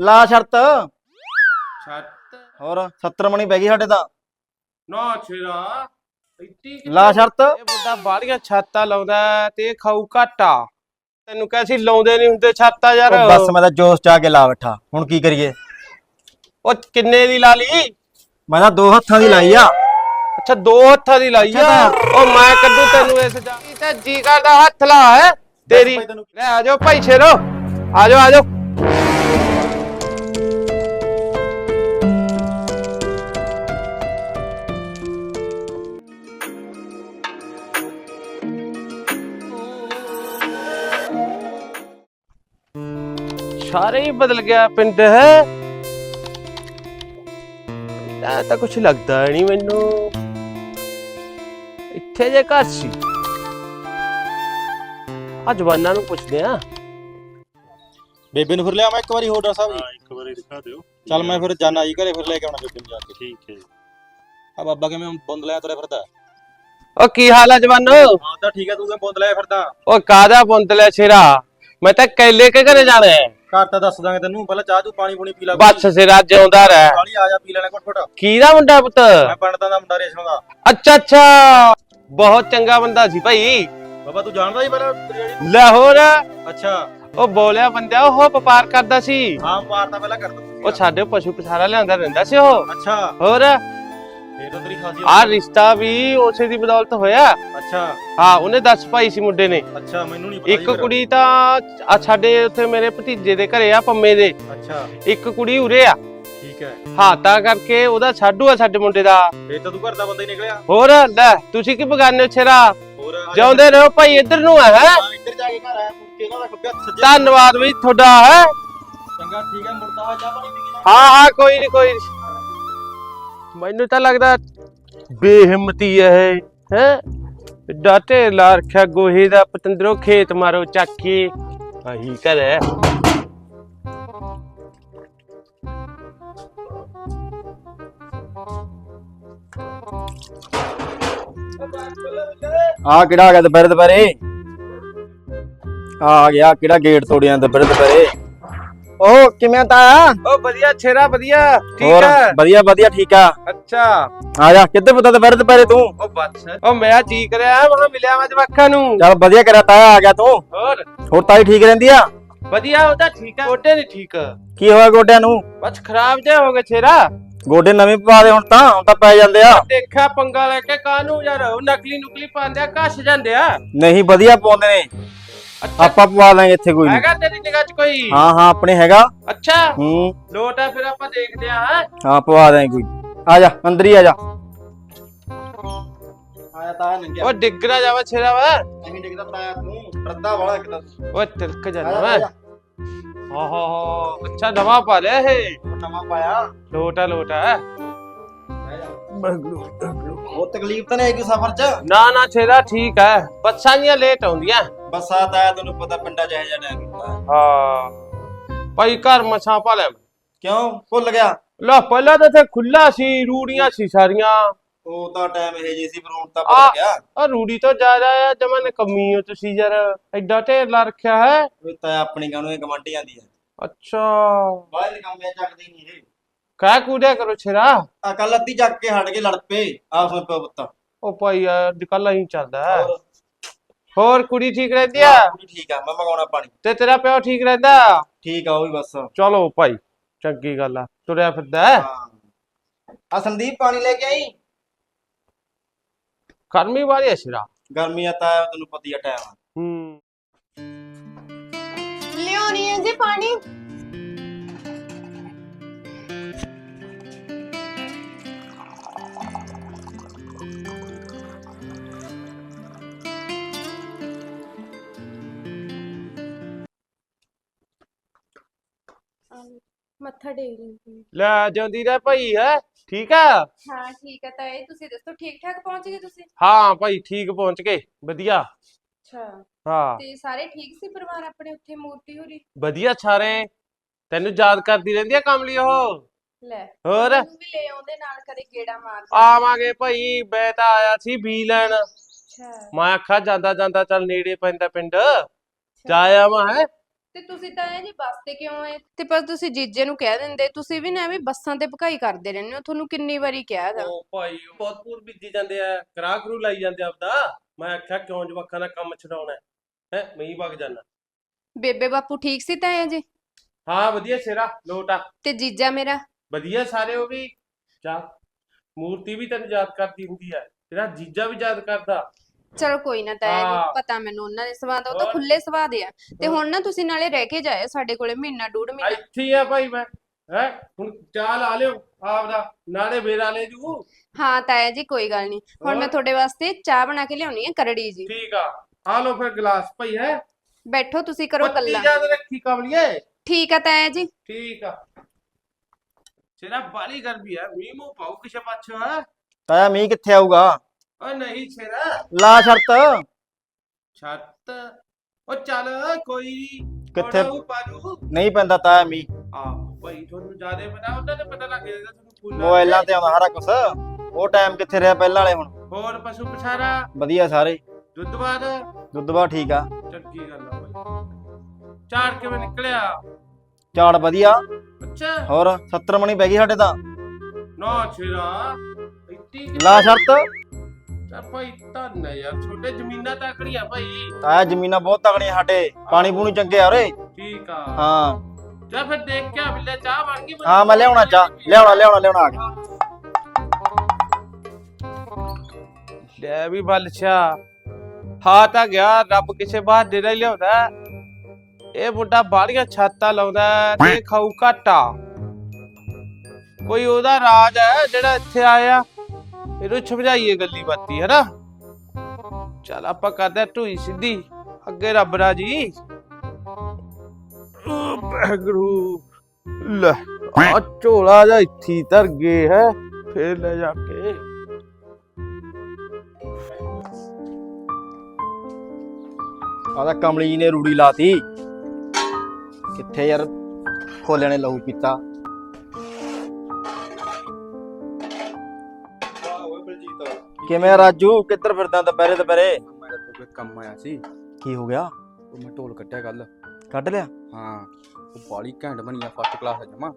ਲਾ ਸ਼ਰਤ। ਛੱਤ ਹੋਰ 70 ਮਣੀ ਪੈ ਗਈ ਸਾਡੇ ਤਾਂ। ਨਾ ਛੇਰਾ? ਲਾ ਸ਼ਰਤ। ਇਹ ਮੁੰਡਾ ਬਾਹਲੀਆਂ ਛੱਤਾਂ ਲਾਉਂਦਾ ਹੈ ਤੇ ਇਹ ਖਾਊ ਘਾਟਾ। ਤੈਨੂੰ ਕਹਿ ਸੀ ਲਾਉਂਦੇ ਨਹੀਂ ਹੁੰਦੇ ਛੱਤਾਂ ਯਾਰ। ਉਹ ਬਸ ਮੈਂ ਤਾਂ ਜੋਸ਼ ਚ ਆ ਕੇ ਲਾ ਬੈਠਾ। ਹੁਣ ਕੀ ਕਰੀਏ? ਉਹ ਕਿੰਨੇ ਦੀ ਲਾ ਲਈ? ਮੈਂ ਤਾਂ ਦੋ ਹੱਥਾਂ ਦੀ ਲਾਈ ਆ। ਅੱਛਾ ਦੋ ਹੱਥਾਂ ਦੀ ਲਾਈ ਆ? ਉਹ ਮੈਂ ਕੱਢੂ ਤੈਨੂੰ ਇਸ ਜਾ ਤਾਂ ਜੀ ਕਰਦਾ ਹੱਥ ਲਾ ਹੈ। ਤੇਰੀ ਲੈ ਆ ਜਾਓ ਭਾਈ ਸ਼ੇਰੋ ਆ ਜਾਓ ਆ ਜਾਓ। ਸਾਰੇ ਹੀ ਬਦਲ ਗਿਆ ਪਿੰਡ ਹੈ? ਇਹ ਤਾਂ ਕੁਝ ਲੱਗਦਾ ਨਹੀਂ ਮੈਨੂੰ। ਇੱਥੇ ਜੇ ਘਰ ਸੀ। ਆ ਜਵਾਨਾਂ ਨੂੰ ਪੁੱਛਦੇ ਆ। ਬੇਬੇ ਨੂੰ ਫਿਰ ਲਿਆ ਮੈਂ ਇੱਕ ਵਾਰੀ ਹੋਰ ਸਾਹਿਬ ਜੀ। ਹਾਂ ਇੱਕ ਵਾਰੀ ਦਿਖਾ ਦਿਓ। ਚੱਲ ਮੈਂ ਫਿਰ ਜਾਣਾ ਜੀ ਘਰੇ ਫਿਰ ਲੈ ਕੇ ਆਉਣਾ ਬੇਬੇ ਨੂੰ ਜਾ ਕੇ। ਠੀਕ ਹੈ ਜੀ। ਆ ਬਾਬਾ ਕਿਵੇਂ ਬੁੰਦ ਲਿਆ ਤੁਰਿਆ ਫਿਰਦਾ? ਉਹ ਕੀ ਹਾਲ ਆ ਜਵਾਨੋ? ਹਾਂ ਤਾਂ ਠੀਕ ਹੈ ਤੂੰ ਕਿਵੇਂ ਬੁੰਦ ਲਿਆ ਫਿਰਦਾ? ਉਹ ਕਾਦਾ ਪੁੰਤ ਲੈ ਸਿਰਾ? ਮੈਂ ਤਾਂ ਕੈਲੇ ਕੇ ਘਰੇ ਜਾਣਾ ਹੈ। ਘਰ ਤਾਂ ਦੱਸ ਦਾਂਗੇ ਤੈਨੂੰ ਪਹਿਲਾਂ ਚਾਹ ਤੂੰ ਪਾਣੀ ਪੂਣੀ ਪੀ ਲੈ ਬੱਸ ਸਿਰਾ ਜਿਉਂਦਾ ਰਹਿ। ਕਾਲੀ ਆ ਜਾ ਪੀ ਲੈਣਾ ਘੁੱਟ ਘੁੱਟ। ਕਿਹਦਾ ਮੁੰਡਾ ਪੁੱਤ? ਮੈਂ ਪੰਡਤਾਂ ਦਾ ਮੁੰਡਾ ਰੇਸ਼ਮ ਦਾ। ਅੱਛਾ ਅੱਛਾ। ਬਹੁਤ ਚੰਗਾ ਬੰਦਾ ਸੀ ਭਾਈ। ਬਾਬਾ ਤੂੰ ਜਾਣਦਾ ਹੀ ਪਹਿਲਾਂ ਤੇਰੀ ਅੱਛਾ। ਉਹ ਬੋਲਿਆ ਬੰਦਿਆ ਉਹ ਵਪਾਰ ਕਰਦਾ ਸੀ। ਹਾਂ ਪਾਰ ਤਾਂ ਪਹਿਲਾਂ ਕਰਦਾ ਉਹ ਸਾਡੇ ਪਸ਼ੂ ਪਸਾਰਾ ਲਿਆਂਦਾ ਰਹਿੰਦਾ ਸੀ ਉਹ। ਅੱਛਾ। ਹੋਰ? ਇਹ ਤਾਂ ਤੇਰੀ ਆ ਰਿਸ਼ਤਾ ਵੀ ਉਸੇ ਦੀ ਬਦੌਲਤ ਹੋਇਆ। ਅੱਛਾ। ਹਾਂ ਉਹਨੇ ਦੱਸ ਪਾਈ ਸੀ ਮੁੰਡੇ ਨੇ। ਅੱਛਾ ਮੈਨੂੰ ਨਹੀਂ ਪਤਾ ਇੱਕ ਕੁੜੀ ਤਾਂ ਆ ਸਾਡੇ ਉੱਥੇ ਮੇਰੇ ਭਤੀਜੇ ਦੇ ਘਰੇ ਆ ਪੰਮੇ ਦੇ। ਅੱਛਾ। ਇੱਕ ਕੁੜੀ ਉਰੇ ਆ। ਠੀਕ ਹੈ। ਹਾਂ ਤਾਂ ਕਰਕੇ ਉਹਦਾ ਛਾਡੂ ਆ ਸਾਡੇ ਮੁੰਡੇ ਦਾ। ਫੇਰ ਤਾਂ ਤੂੰ ਘਰ ਦਾ ਬੰਦਾ ਹੀ ਨਿਕਲਿਆ। ਹੋਰ ਲੈ ਤੁਸੀਂ ਕੀ ਬਗਾਨੇ ਛੇਰਾ। ਜਾਉਂਦੇ ਰਹੋ ਭਾਈ ਇੱਧਰ ਨੂੰ ਆ ਹੈ? ਇੱਧਰ ਜਾ ਕੇ ਘਰ ਆਇਆ ਮੁੜ ਕੇ ਇਹਨਾਂ ਦਾ ਖੱਬੇ ਹੱਥ ਸੱਜੇ। ਧੰਨਵਾਦ ਵੀ ਤੁਹਾਡਾ ਹੈ? ਚੰਗਾ ਠੀਕ ਹੈ ਹੋਇਆ ਚਾਹ ਪਾਣੀ ਪੀ ਕੇ। ਹਾਂ ਹਾਂ ਕੋਈ ਨਹੀਂ ਕੋਈ ਨੀ। ਮੈਨੂੰ ਤਾਂ ਲੱਗਦਾ ਬੇਹਿੰਮਤੀ ਹੈ ਹੈ? ਡਾਟੇ ਲਾ ਰੱਖਿਆ ਗੋਹੇ ਦਾ ਪਤੰਦਰੋ ਖੇਤ ਮਾਰੋ ਚੱਕ ਕੇ। ਆਹੀ ਕਰ ਹੈ। ਆ ਕਿਹੜਾ ਆ ਗਿਆ ਦੁਪਹਿਰੇ ਦੁਪਹਿਰੇ? ਆ ਗਿਆ ਕਿਹੜਾ ਗੇਟ ਤੋੜਿਆ ਦੁਪਹਿਰੇ ਦੁਪਹਿਰੇ? ਉਹ ਕਿਵੇਂ ਤਾਂ ਉਹ ਵਧੀਆ ਛੇਰਾ ਵਧੀਆ। ਠੀਕ ਹੈ ਵਧੀਆ ਵਧੀਆ ਠੀਕ ਆ। ਅੱਛਾ। ਆ ਜਾ ਕਿੱਧਰ ਪੁੱਤਾ ਦੁਪਹਿਰੇ ਦੁਪਹਿਰੇ ਤੂੰ? ਉਹ ਬੱਸ। ਉਹ ਮੈਂ ਜੀ ਕਰਿਆ ਮੈਂ ਮਿਲਿਆ ਮੈਂ ਜਵਾਕਾਂ ਨੂੰ। ਚੱਲ ਵਧੀਆ ਕਰਿਆ ਤਾਇਆ ਆ ਗਿਆ ਤੂੰ। ਹੋਰ? ਹੋਰ ਤਾਈ ਠੀਕ ਰਹਿੰਦੀ ਆ? ਵਧੀਆ ਉਹਦਾ ਠੀਕ ਹੈ ਗੋਡੇ ਨਹੀਂ ਠੀਕ। ਕੀ ਹੋਇਆ ਗੋਡਿਆਂ ਨੂੰ? ਬਸ ਖਰਾਬ ਜੇ ਹੋ ਗਏ ਛੇਰਾ। ਗੋਡੇ ਨਵੇਂ ਪਵਾ ਦੇ ਹੁਣ ਤਾਂ ਹੁਣ ਤਾਂ ਪੈ ਜਾਂਦੇ ਆ। ਦੇਖਿਆ ਪੰਗਾ ਲੈ ਕੇ ਕਾਹਨੂੰ ਯਾਰ ਉਹ ਨਕਲੀ ਨੁਕਲੀ ਪਾਉਂਦੇ ਆ ਘਸ ਜਾਂਦੇ ਆ। ਨਹੀਂ ਵਧੀਆ ਪਾਉਂਦੇ ਨੇ। ਅੱਛਾ। ਆਪਾਂ ਪਵਾ ਲਾਂਗੇ ਇੱਥੇ ਕੋਈ ਨੀ। ਹੈਗਾ ਤੇਰੀ ਨਿਗਾਹ 'ਚ ਕੋਈ? ਹਾਂ ਹਾਂ ਆਪਣੇ ਹੈਗਾ। ਅੱਛਾ। ਹੂੰ। ਲੋਟ ਆ ਫਿਰ ਆਪਾਂ ਦੇਖਦੇ ਆ। ਹੈਂ। ਹਾਂ ਪਵਾ ਦਾਂਗੇ ਕੋਈ। ਆ ਜਾ ਅੰਦਰ ਹੀ ਆ ਜਾ। ਆਇਆ ਤਾਂ ਨੰਗਿਆ। ਉਹ ਡਿੱਗ ਨਾ ਜਾਵਾ ਛੇਰਾ ਵਾ। ਨਹੀਂ ਡਿੱਗਦਾ ਤਾਇਆ ਤੂੰ। ਡਰਦਾ ਵਾਲਾ ਇੱਕ ਤਾਂ। ਉਹ ਤਿਲਕ ਜਾਣਾ ਵਾ। ਹੋ ਹੋ ਹੋ। ਅੱਛਾ ਨਵਾਂ ਪਾ ਲਿਆ ਇਹ। ਨਵਾਂ ਪਾਇਆ। ਲੋਟ ਆ ਲੋਟ ਆ। ਉਹ ਤਕਲੀਫ ਤਾਂ ਨਹੀਂ ਆਈ ਕੋਈ ਸਫ਼ਰ 'ਚ? ਨਾ ਨਾ ਛੇਰਾ ਠੀਕ ਹੈ ਬੱਸਾਂ ਜੀਆਂ ਲੇਟ ਆਉਂਦੀਆਂ। ਬਸਾਤ ਆਇਆ ਤੈਨੂੰ ਪਤਾ ਪਿੰਡਾਂ ਜਿਹਾ ਟਾਈਮ ਹੁੰਦਾ। ਹਾਂ। ਭਾਈ ਘਰ ਮਛਾਂ ਪਾ ਲੈ ਕਿਉਂ? ਭੁੱਲ ਗਿਆ? ਲਾ ਪਹਿਲਾਂ ਤਾਂ ਇੱਥੇ ਖੁੱਲਾ ਸੀ ਰੂੜੀਆਂ ਸੀ ਸਾਰੀਆਂ। ਉਹ ਤਾਂ ਟਾਈਮ ਇਹ ਜੀ ਸੀ ਪਰ ਹੁਣ ਤਾਂ ਪਤਾ ਗਿਆ। ਆ ਰੂੜੀ ਤੋਂ ਜ਼ਿਆਦਾ ਆ ਜਮਨ ਕਮੀ ਹੋ ਤੁਸੀਂ ਯਾਰ ਐਡਾ ਢੇਰ ਲਾ ਰੱਖਿਆ ਹੈ। ਉਹ ਤਾਂ ਆਪਣੀ ਗਾਣੋਂ ਇਹ ਗਵੰਡੀ ਜਾਂਦੀ ਹੈ ਅੱਛਾ। ਬਾਹਰ ਦੇ ਕੰਮ ਇਹ ਚੱਕਦੀ ਨਹੀਂ ਇਹ। ਕਹਿ ਕੂਦਿਆ ਕਰੋ ਛੇਰਾ। ਆ ਕੱਲ ਅੱਧੀ ਚੱਕ ਕੇ ਹਟ ਕੇ ਲੜ ਪਏ ਆਪਸ ਵਿੱਚ ਪੁੱਤ। ਉਹ ਭਾਈ ਅੱਜ ਕੱਲ ਹੀ ਚੱਲਦਾ ਹੈ। ਹੋਰ ਕੁੜੀ ਠੀਕ ਰਹਿੰਦੀ ਆ? ਹਾਂ, ਕੁੜੀ ਠੀਕ ਆ ਮੈਂ ਮਗਾਉਣਾ ਪਾਣੀ। ਤੇ ਤੇਰਾ ਪਿਓ ਠੀਕ ਰਹਿੰਦਾ? ਠੀਕ ਆ ਉਹ ਵੀ ਬਸ। ਚਲੋ ਭਾਈ ਚੰਗੀ ਗੱਲ ਆ ਤੁਰਿਆ ਫਿਰਦਾ ਹੈ? ਹਾਂ। ਆ ਸੰਦੀਪ ਪਾਣੀ ਲੈ ਕੇ ਆਈ? ਗਰਮੀ ਵਾਲੀ ਆ ਛੇਰਾ ਗਰਮੀ ਆ ਤਾਂ ਤੈਨੂੰ ਪਤਾ ਹੀ ਆ ਟਾਈਮ। ਹੂੰ। ਲਿਆਉਣੀ ਹੈ ਜੀ ਪਾਣੀ? ਮੱਥਾ ਟੇਕ ਲਈ ਲੈ ਜਾਂਦੀ ਰਹਿ ਭਾਈ ਹੈ? ਠੀਕ ਆ? ਹਾਂ ਠੀਕ ਹੈ ਤਾਂ ਇਹ ਤੁਸੀਂ ਦੱਸੋ ਠੀਕ ਠਾਕ ਪਹੁੰਚ ਗਏ ਤੁਸੀਂ? ਹਾਂ ਭਾਈ ਠੀਕ ਪਹੁੰਚ ਗਏ ਵਧੀਆ। ਅੱਛਾ ਹਾਂ। ਤੇ ਸਾਰੇ ਠੀਕ ਸੀ ਪਰਿਵਾਰ ਆਪਣੇ ਉੱਥੇ ਮੂਰਤੀ ਹੋਰੀ? ਵਧੀਆ ਛਾਰੇ ਤੈਨੂੰ ਯਾਦ ਕਰਦੀ ਰਹਿੰਦੀ ਆ ਕਮਲੀ ਉਹ? ਲੈ ਹੋਰ? ਮੈਨੂੰ ਵੀ ਲੈ ਆਉਂਦੇ ਨਾਲ ਕਦੇ ਗੇੜਾ ਮਾਰ ਆਵਾਂਗੇ ਭਾਈ ਮੈਂ ਤਾਂ ਆਇਆ ਸੀ ਬੀ ਲੈਣ। ਅੱਛਾ। ਮੈਂ ਆਖਾ ਜਾਂਦਾ ਜਾਂਦਾ ਚੱਲ ਨੇੜੇ ਪੈਂਦਾ ਪਿੰਡ। ਜਾ ਆਵਾਂ ਹੈ? ਤੇ ਤੁਸੀਂ ਤਾਂ ਇਹ ਜੀ ਬੱਸ ਤੇ ਕਿਉਂ ਆਏ? ਤੇ ਪਰ ਤੁਸੀਂ ਜੀਜੇ ਨੂੰ ਕਹਿ ਦਿੰਦੇ ਤੁਸੀਂ ਵੀ ਨਾ ਐਵੇਂ ਬੱਸਾਂ ਤੇ ਭਕਾਈ ਕਰਦੇ ਰਹਿੰਦੇ ਹੋ ਤੁਹਾਨੂੰ ਕਿੰਨੀ ਵਾਰੀ ਕਿਹਾ ਹੈਗਾ। ਉਹ ਭਾਈ ਬਹੁਤ ਪੂਰ ਬੀਜੀ ਜਾਂਦੇ ਆ ਕਰਾ ਕਰੂ ਲਾਈ ਜਾਂਦੇ ਆਪਦਾ। ਮੈਂ ਆਖਿਆ ਕਿਉਂ ਜਵਾਕਾਂ ਦਾ ਕੰਮ ਛਡਾਉਣਾ ਹੈ? ਹੈ ਮੈਂ ਹੀ ਵਗ ਜਾਣਾ ਬੇਬੇ ਬਾਪੂ ਠੀਕ ਸੀ ਤਾਂ ਜੀ? ਹਾਂ ਵਧੀਆ ਸ਼ੇਰਾ ਲੋਟ ਆ। ਤੇ ਜੀਜਾ ਮੇਰਾ? ਵਧੀਆ ਸਾਰੇ ਉਹ ਵੀ। ਚਾ ਮੂਰਤੀ ਵੀ ਤੈਨੂੰ ਯਾਦ ਕਰਦੀ ਹੁੰਦੀ ਹੈ ਤੇਰਾ ਜੀਜਾ ਵੀ ਯਾਦ ਕਰਦਾ। ਚਲੋ ਕੋਈ ਨਾ ਤਾਇਆ ਹਾਂ। ਪਤਾ ਮੈਨੂੰ ਉਹਨਾਂ ਦੇ ਸੁਭਾਅ ਦਾ ਉਹ ਤਾਂ ਹੋਰ? ਖੁੱਲੇ ਸੁਭਾਅ ਦੇ ਆ। ਤੇ? ਹੁਣ ਨਾ ਤੁਸੀਂ ਨਾਲੇ ਰਹਿ ਕੇ ਜਾਇਓ ਸਾਡੇ ਕੋਲੇ ਮਹੀਨਾ ਡੂਢ ਮਹੀਨਾ। ਇੱਥੇ ਹੀ ਆ ਭਾਈ ਮੈਂ ਹੈ? ਹੁਣ ਚਾਹ ਲਾ ਲਿਓ ਆਪਦਾ ਨਾਲੇ ਮੇਰਾ ਲੈ ਜੂ। ਹਾਂ ਤਾਇਆ ਜੀ ਕੋਈ ਗੱਲ ਨਹੀਂ। ਹੁਣ ਮੈਂ ਹੋਰ? ਤੁਹਾਡੇ ਵਾਸਤੇ ਚਾਹ ਬਣਾ ਕੇ ਲਿਆਉਣੀ ਹੈ ਕਰੜੀ ਜੀ। ਠੀਕ ਆ। ਆ ਲਓ ਫਿਰ ਗਲਾਸ ਭਾਈ ਹੈ? ਬੈਠੋ ਤੁਸੀਂ ਕਰੋ ਪੱਤੀ ਗੱਲਾਂ ਯਾਦ ਰੱਖੀ ਕਮਲੀਏ। ਠੀਕ ਆ ਤਾਇਆ ਜੀ। ਠੀਕ ਆ। ਤੇਰਾ ਬਾਲੀ ਗਰਮੀ ਹੈ ਮੀਂਹ ਮੂੰਹ ਪਾਉ ਕਿਸੇ ਪਾਛਾ ਤਾਇਆ ਮੀਂਹ ਕਿੱਥੇ ਆਊਗਾ? ਓ ਨਹੀਂ ਛੇਰਾ। ਲਾ ਸ਼ਰਤ। ਛੱਤ। ਓ ਚੱਲ ਕੋਈ ਨੀ, ਕਿੱਥੇ? ਥੋੜ੍ਹਾ ਉਹ ਪਾਲੂ। ਨਹੀਂ ਪੈਂਦਾ ਤਾਇਆ ਮੀਂਹ। ਆ ਭਾਈ ਤੁਹਾਨੂੰ ਜ਼ਿਆਦਾ ਪਤਾ ਉਹਨਾਂ ਨੇ ਪਤਾ ਲੱਗ ਜਾਂਦਾ ਤੁਹਾਨੂੰ ਫੋਨਾਂ ਮੋਬਾਈਲਾਂ ਤੇ ਆਉਂਦਾ ਸਾਰਾ ਕੁਛ। ਉਹ ਟਾਈਮ ਕਿੱਥੇ ਰਿਹਾ ਪਹਿਲਾਂ ਵਾਲੇ ਹੁਣ? ਹੋਰ ਪਸ਼ੂ ਪਛਾਰਾ? ਵਧੀਆ ਸਾਰੇ। ਠੀਕ ਆ। ਚੰਗੀ ਗੱਲ ਆ ਭਾਈ। ਚਾਰ ਕਿਵੇਂ ਨਿਕਲਿਆ? ਝਾੜ ਵਧੀਆ। ਅੱਛਾ। ਹੋਰ 70 ਮਣੀ ਪੈ ਗਈ ਸਾਡੇ ਤਾਂ। ਨਾ ਛੇਰਾ ਇੱਤੀ ਲਾ ਸ਼ਰਤ। ਭਾਈ ਧੰਨ ਯਾਰ ਛੋਟੇ ਜ਼ਮੀਨਾਂ ਤਾਕੜੀਆਂ ਭਾਈ। ਤਾਇਆ ਜ਼ਮੀਨਾਂ ਬਹੁਤ ਤਗੜੀਆਂ ਸਾਡੇ ਪਾਣੀ ਪੂਣੀ ਚੰਗੇ ਆ ਉਰੇ। ਠੀਕ ਆ। ਹਾਂ। ਜਾ ਫਿਰ ਦੇਖ ਕੇ ਆ ਬਿੱਲੇ ਚਾਹ ਬਣ ਗਈ ਹਾਂ ਮੈਂ ਲਿਆਉਣਾ ਚਾ ਲਿਆਉਣਾ ਲਿਆਉਣਾ ਲਿਆਉਣਾ ਆ ਗਿਆ ਲੈ ਵੀ ਬਲਛਾ। ਹਾਂ ਤਾਂ ਗਿਆ ਰੱਬ ਕਿਸੇ ਬਹਾਨੇ ਨਾਲ ਹੀ ਲਿਆਉਂਦਾ। ਹੈ। ਇਹ ਬੁੱਢਾ ਬਾਹਲੀਆਂ ਛਾਤਾਂ ਲਾਉਂਦਾ ਹੈ ਤੇ ਖਾਊ ਘਾਟਾ। ਕੋਈ ਉਹਦਾ ਰਾਜ ਹੈ ਜਿਹੜਾ ਇੱਥੇ ਆਇਆ? ਇਹਨੂੰ ਸਮਝਾਈਏ ਗੱਲੀ ਬਾਤੀ ਹੈ ਨਾ ਚਲ ਆਪਾਂ ਕਰਦੇ ਹਾਂ ਢੂਈ ਸਿੱਧੀ। ਅੱਗੇ ਰੱਬ ਰਾਜੀ। ਬਹਿਗਰੂ ਲੈ ਆ ਝੋਲਾ ਜਾ ਇੱਥੇ ਹੀ ਧਰ ਗਏ ਹੈ, ਫੇਰ ਲੈ ਜਾ ਕੇ। ਆ ਤਾਂ ਕਮਲੀ ਜੀ ਨੇ ਰੂੜੀ ਲਾਤੀ। ਕਿੱਥੇ ਯਾਰ ਖੋਲਿਆਂ ਨੇ ਲਹੂ ਪੀਤਾ। ਕਿਵੇਂ ਆ ਰਾਜੂ? ਕਿੱਧਰ ਫਿਰਦਾ ਦੁਪਹਿਰੇ ਦੁਪਹਿਰੇ? ਮੇਰਾ ਕੋਈ ਕੰਮ ਆਇਆ ਸੀ। ਕੀ ਹੋ ਗਿਆ? ਉਹ ਮੈਂ ਢੋਲ ਕੱਟਿਆ ਕੱਲ ਕੱਢ ਲਿਆ? ਹਾਂ ਉਹ ਬਾਲੀ ਘੈਂਟ ਬਣੀ ਆ ਫਸਟ ਕਲਾਸ ਜਮਾ।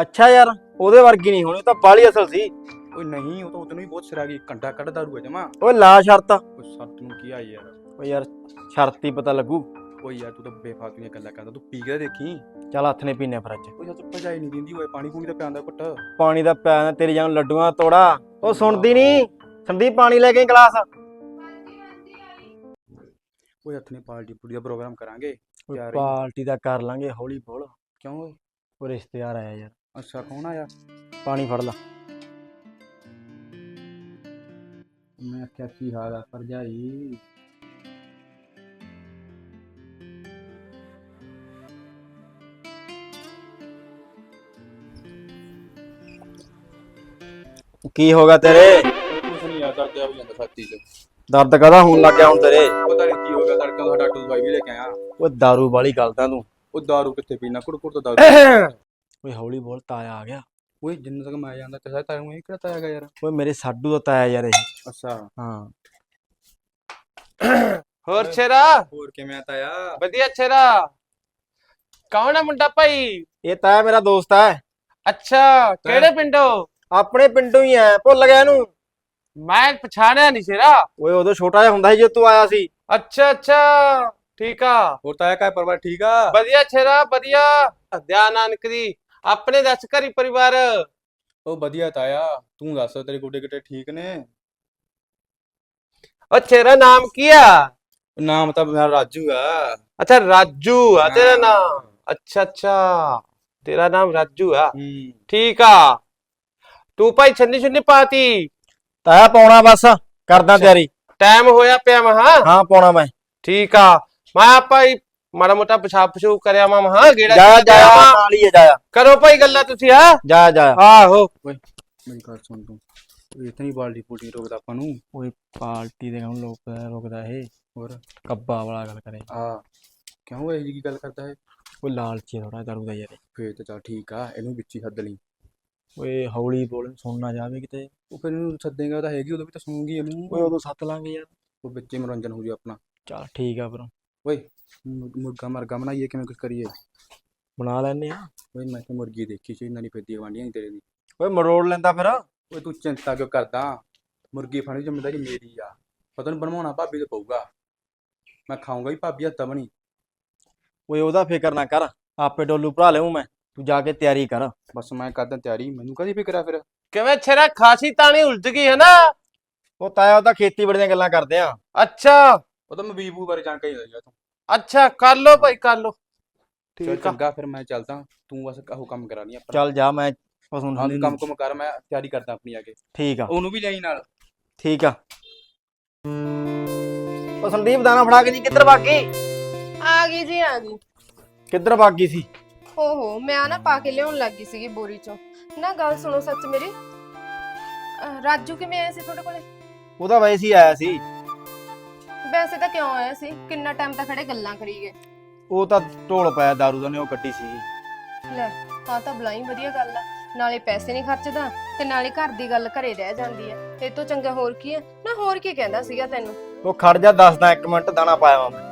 ਅੱਛਾ ਯਾਰ ਉਹਦੇ ਵਰਗੀ ਨਹੀਂ ਹੋਣੀ ਤਾਂ ਬਾਲੀ ਅਸਲ ਸੀ। ਓਏ ਨਹੀਂ ਉਹ ਤਾਂ ਉਤਨੂੰ ਹੀ ਬਹੁਤ ਸਿਰਾ ਗਈ ਘੰਟਾ ਕੱਢ ਦਾਰੂ ਆ ਜਮਾ। ਓਏ ਲਾ ਸ਼ਰਤ। ਉਹ ਸੱਤ ਨੂੰ ਕੀ ਆ ਯਾਰ। ਓ ਯਾਰ ਸ਼ਰਤ ਹੀ ਪਤਾ ਲੱਗੂ। ਓਏ ਯਾਰ ਤੂੰ ਤਾਂ ਬੇਫਾਲਤੂ ਦੀਆਂ ਗੱਲਾਂ ਕਰਦਾ ਤੂੰ ਪੀ ਕੇ ਤਾਂ ਦੇਖੀ। ਚੱਲ ਹੱਥ ਨੇ ਪੀਨੇ ਫਿਰ ਅੱਜ ਯਾਰ ਤੂੰ ਭਜਾਈ ਨਹੀਂ ਦਿੰਦੀ ਓਏ ਪਾਣੀ ਪੂਣੀ ਤਾਂ ਪਿਆਂਦਾ ਘੁੱਟ। ਪਾਣੀ ਦਾ ਪਿਆ ਤੇਰੀ ਜਾਨ ਲੱਡੂਆਂ ਤੋੜਾ। ਉਹ ਸੁਣਦੀ ਨਹੀਂ। ਸੰਦੀਪ ਪਾਣੀ ਲੈ ਕੇ ਗਲਾਸ। ਓਏ ਹੱਥ ਨੇ ਪਾਰਟੀ ਪੂਰੀ ਦਾ ਪ੍ਰੋਗਰਾਮ ਕਰਾਂਗੇ। ਓਏ ਇਹ- ਪਾਰਟੀ ਦਾ ਕਰ ਲਾਂਗੇ ਹੌਲੀ ਬੋਲ। ਕਿਉਂ? ਓਏ ਉਹ ਰਿਸ਼ਤੇਦਾਰ ਆਇਆ ਯਾਰ। ਅੱਛਾ ਕੌਣ ਆਇਆ? ਪਾਣੀ ਫੜ ਲਾ। ਮੈਂ ਆਖਿਆ ਕੀ ਹਾਲ ਆ ਭਰਜਾਈ? ਕੀ ਹੋ ਗਿਆ ਤੇਰੇ? ਨਹੀਂ ਦਰਦ ਆ ਹੋ ਜਾਂਦਾ ਛਾਤੀ 'ਚ। ਦਰਦ ਕਦਾ ਹੋਣ ਲੱਗ ਗਿਆ ਹੁਣ ਤੇਰੇ? ਪਤਾ ਨਹੀਂ ਕੀ ਹੋ ਗਿਆ ਤੜਕਾ ਦਾ ਡਾਕਟਰ ਦਵਾਈ ਵੀ ਲੈ ਕੇ ਆਇਆ। ਓਏ दारू ਵਾਲੀ ਗਲਤਾਂ ਤੂੰ ਉਹ ਦਾਰੂ ਕਿੱਥੇ ਪੀਣਾ ਕੁੜ ਤਾਂ ਦਾਰੂ। ਓਏ ਹੌਲੀ ਬੋਲ ਤਾਇਆ ਆ ਗਿਆ। ਓਏ ਜਿੰਨਾ ਤੱਕ ਮੈਂ ਜਾਂਦਾ ਤੇ ਤਾਇਆ ਨੂੰ ਇਹ ਕਿਹੜਾ ਤਾਇਆ ਗਾ ਯਾਰ? ਓਏ ਮੇਰੇ ਸਾਡੂ ਦਾ ਤਾਇਆ ਯਾਰ ਇਹ। ਅੱਛਾ। ਹਾਂ। ਹੋਰ ਛੇਰਾ? ਹੋਰ ਕਿਵੇਂ ਆ ਤਾਇਆ? ਵਧੀਆ ਛੇਰਾ। ਕੌਣ ਹੈ ਮੁੰਡਾ ਭਾਈ? ਇਹ ਤਾਇਆ ਮੇਰਾ ਦੋਸਤ ਹੈ ਅੱਛਾ ਕਿਹੜੇ ਪਿੰਡੋਂ? ਆਪਣੇ ਪਿੰਡੋਂ ਹੀ ਐ ਭੁੱਲ ਗਿਆ ਇਹਨੂੰ। ਮੈਂ ਪਛਾਣਿਆ ਨਹੀਂ ਛੇਰਾ ਓਏ ਉਦੋਂ ਛੋਟਾ ਜਿਹਾ ਹੁੰਦਾ ਸੀ ਜਦੋਂ ਤੂੰ ਆਇਆ ਸੀ। ਅੱਛਾ ਅੱਛਾ। ਠੀਕ ਆ। ਹੋਰ ਤਾਇਆ ਕਾ ਪਰਿਵਾਰ ਠੀਕ ਆ? ਵਧੀਆ ਛੇਰਾ ਵਧੀਆ। ਧਿਆਨ ਨਾਨਕ ਦੀ ਆਪਣੇ ਦੱਸ ਘਰੀ ਪਰਿਵਾਰ। ਉਹ ਵਧੀਆ ਤਾਇਆ ਤੂੰ ਦੱਸ ਤੇਰੇ ਗੋਡੇ ਗਿੱਟੇ ਠੀਕ ਨੇ? ਉਹ ਛੇਰਾ ਨਾਮ ਕੀ ਆ? ਨਾਮ ਤਾਂ ਮੇਰਾ ਰਾਜੂ ਆ। ਅੱਛਾ ਰਾਜੂ ਆ ਤੇਰਾ। ਨਾਮ? ਅੱਛਾ ਅੱਛਾ। ਤੇਰਾ ਨਾਮ ਰਾਜੂ ਆ। ਹੂੰ। ਠੀਕ ਆ। ਤੂੰ ਭਾਈ ਛੰਨੀ ਛੁੰਨੀ ਪਾਤੀ? ਤਾਇਆ ਪਾਉਣਾ ਬਸ ਕਰਦਾ। ਤਿਆਰੀ। ਟਾਈਮ ਹੋਇਆ ਪਿਆ ਮਹਾ ਹਾਂ? ਪਾਉਣਾ ਮੈਂ। ਠੀਕ ਆ। ਮੈਂ ਭਾਈ ਮਾੜਾ ਮੋਟਾ ਪਿਸ਼ਾਬ ਪਸ਼ੂ ਕਰਿਆ ਮਾ ਮਹਾ ਗੇੜਾ। ਨਾਲ ਹੀ ਹੈ, ਜਾਇਆ। ਕਰੋ ਭਾਈ ਗੱਲਾਂ ਤੁਸੀਂ ਆ ਜਾਇਆ ਜਾਇਆ। ਆਹੋ। ਮੇਰੀ ਗੱਲ ਸੁਣ ਤੂੰ। ਇਤਨੀ ਬਾਲਟੀ ਪੂਟੀ ਰੋਕਦਾ ਆਪਾਂ ਨੂੰ। ਓਏ ਪਾਰਟੀ ਦੇ ਹੁਣ ਲੋਕ ਰੁਕਦਾ ਇਹ। ਹੋਰ? ਕੱਬਾ ਵਾਲਾ ਗੱਲ ਕਰੇ। ਆ ਕਿਉਂ ਇਹ ਜੀ ਕੀ ਗੱਲ ਕਰਦਾ ਹੈ ਓਏ ਲਾਲਚੀ ਥੋੜਾ ਦਾਰੂ ਦਾ ਯਾਰ। ਫੇਰ ਤਾਂ ਚੱਲ ਠੀਕ ਆ ਇਹਨੂੰ ਵਿੱਚ ਹੀ ਸੱਦ ਲਈ। ਓਏ ਹੌਲੀ ਬੋਲ ਸੁਣ ਨਾ ਜਾਵੇ ਕਿਤੇ। ਉਹ ਫਿਰ ਇਹਨੂੰ ਸੱਦੇਗਾ ਤਾਂ ਹੈਗੀ ਉਦੋਂ ਵੀ ਤਾਂ ਸੁਣੂਗੀ ਓਏ ਇਹਨੂੰ ਉਦੋਂ ਸੱਤ ਲਾਂਗੇ ਯਾਰ। ਉਹ ਵਿੱਚ ਹੀ ਮਨੋਰੰਜਨ ਹੋ ਜੂ ਆਪਣਾ। ਚੱਲ ਠੀਕ ਆ ਫਿਰ। ਓਏ ਮੁਰ- ਮੁਰਗਾ ਮਰਗਾ ਬਣਾਈਏ ਕਿਵੇਂ ਕੁਝ ਕਰੀਏ? ਬਣਾ ਲੈਨੇ ਆ। ਓਏ ਮੈਂ ਤਾਂ ਮੁਰਗੀ ਦੇਖੀ ਸੀ ਇਹਨਾਂ ਦੀ ਫਿਰਦੀ ਗਵਾਂਡੀਆਂ ਹੀ ਤੇਰੇ ਦੀ। ਓਏ ਮਰੋੜ ਲੈਂਦਾ ਫਿਰ। ਓਏ ਤੂੰ ਚਿੰਤਾ ਕਿਉਂ ਕਰਦਾ? ਮੁਰਗੀ ਫੜੀ ਜ਼ਿੰਮੇਵਾਰੀ ਮੇਰੀ ਆ। ਪਤਾ ਨੂੰ ਬਣਵਾਉਣਾ ਭਾਬੀ ਤੋਂ ਪਊਗਾ। ਮੈਂ ਖਾਊਂਗਾ ਹੀ ਭਾਬੀ ਹੱਥਾਂ ਬਣੀ। ਓਏ ਉਹਦਾ ਫਿਕਰ ਨਾ ਕਰ। ਆਪੇ ਡੋਲੂ ਭਰਾ ਲਿਆਉਂ ਮੈਂ। ਤੂੰ ਜਾ ਕੇ ਤਿਆਰੀ ਕਰ। ਬਸ ਮੈਂ ਕਰਦਾ ਤਿਆਰੀ ਮੈਨੂੰ ਕਦੀ ਫਿਕਰ ਆ ਫਿਰ? ਕਿਵੇਂ ਛੇਰਾ ਖਾਸੀ ਤਾਣੀ ਉਲਝ ਗਈ ਹੈ ਨਾ? ਉਹ ਤਾਇਆ ਉਹ ਤਾਂ ਖੇਤੀਬਾੜੀ ਦੀਆਂ ਗੱਲਾਂ ਕਰਦੇ ਆ। ਅੱਛਾ। ਉਹ ਤਾਂ ਮੈਂ ਬੀਬੂ ਬਾਰੇ ਜਾਣਕਾਰੀ ਦੇ ਦਿਆ ਤੂੰ। ਅੱਛਾ ਕਰ ਲੋ ਭਾਈ ਕਰ ਲੋ ਚੱਲ ਠੀਕ ਆ। ਚੰਗਾ ਫਿਰ ਮੈਂ ਚੱਲਦਾ। ਤੂੰ ਬਸ ਉਹ ਕੰਮ ਕਰਾਣੀ ਆਪਣਾ। ਚੱਲ ਜਾ ਮੈਂ ਪਸੂ ਹਾਂ ਕੰਮ ਕੁਮ ਕਰ ਮੈਂ ਤਿਆਰੀ ਕਰਦਾ ਆਪਣੀ ਆ ਕੇ। ਠੀਕ ਆ। ਉਹਨੂੰ ਵੀ ਲਈ ਨਾਲ। ਠੀਕ ਆ। ਉਹ ਸੰਦੀਪ ਦਾਣਾ ਫੜਾ ਕੇ ਜੀ ਕਿੱਧਰ ਭਾਗੀ ਆ ਗਈ ਜੀ ਆ ਗਈ। ਕਿੱਧਰ ਭਾਗੀ ਸੀ? ਓਹੋ ਮੈਂ ਆ ਨਾ ਪਾ ਕੇ ਲਿਆਉਣ ਲੱਗੀ ਸੀਗੀ ਬੋਰੀ ਚੋਂ। ਨਾ ਗੱਲ ਸੁਣੋ ਸੱਚ ਮੇਰੀ। ਅਹ, ਰਾਜੂ ਕਿਵੇਂ ਆਇਆ ਸੀ ਤੁਹਾਡੇ ਕੋਲੇ? ਉਹਦਾ ਵੈਸੇ ਹੀ ਆਇਆ ਸੀ। ਵੈਸੇ ਤਾਂ ਕਿਉਂ ਆਇਆ ਸੀ? ਕਿੰਨਾ ਟਾਈਮ ਤਾਂ ਖੜੇ ਗੱਲਾਂ ਕਰੀ ਗਏ। ਉਹ ਤਾਂ ਢੋਲ ਪਾਇਆ ਦਾਰੂ ਦਾ ਨੇ ਉਹ ਕੱਟੀ ਸੀ। ਲੈ ਆ ਤਾਂ ਬਲਾਈ ਵਧੀਆ ਗੱਲ ਆ। ਨਾਲੇ ਪੈਸੇ ਨਹੀਂ ਖਰਚਦਾ ਤੇ ਨਾਲੇ ਘਰ ਦੀ ਗੱਲ ਘਰੇ ਰਹਿ ਜਾਂਦੀ ਹੈ ਇਹ ਤੋਂ ਚੰਗਾ ਹੋਰ ਕੀ ਹੈ ਨਾ ਹੋਰ ਕੀ ਕਹਿੰਦਾ ਸੀਗਾ ਤੈਨੂੰ? ਉਹ ਖੜ ਜਾ ਦੱਸਦਾ ਇੱਕ ਮਿੰਟ ਦਾਣਾ ਪਾਇਆ ਵਾਂ ਮੈਂ।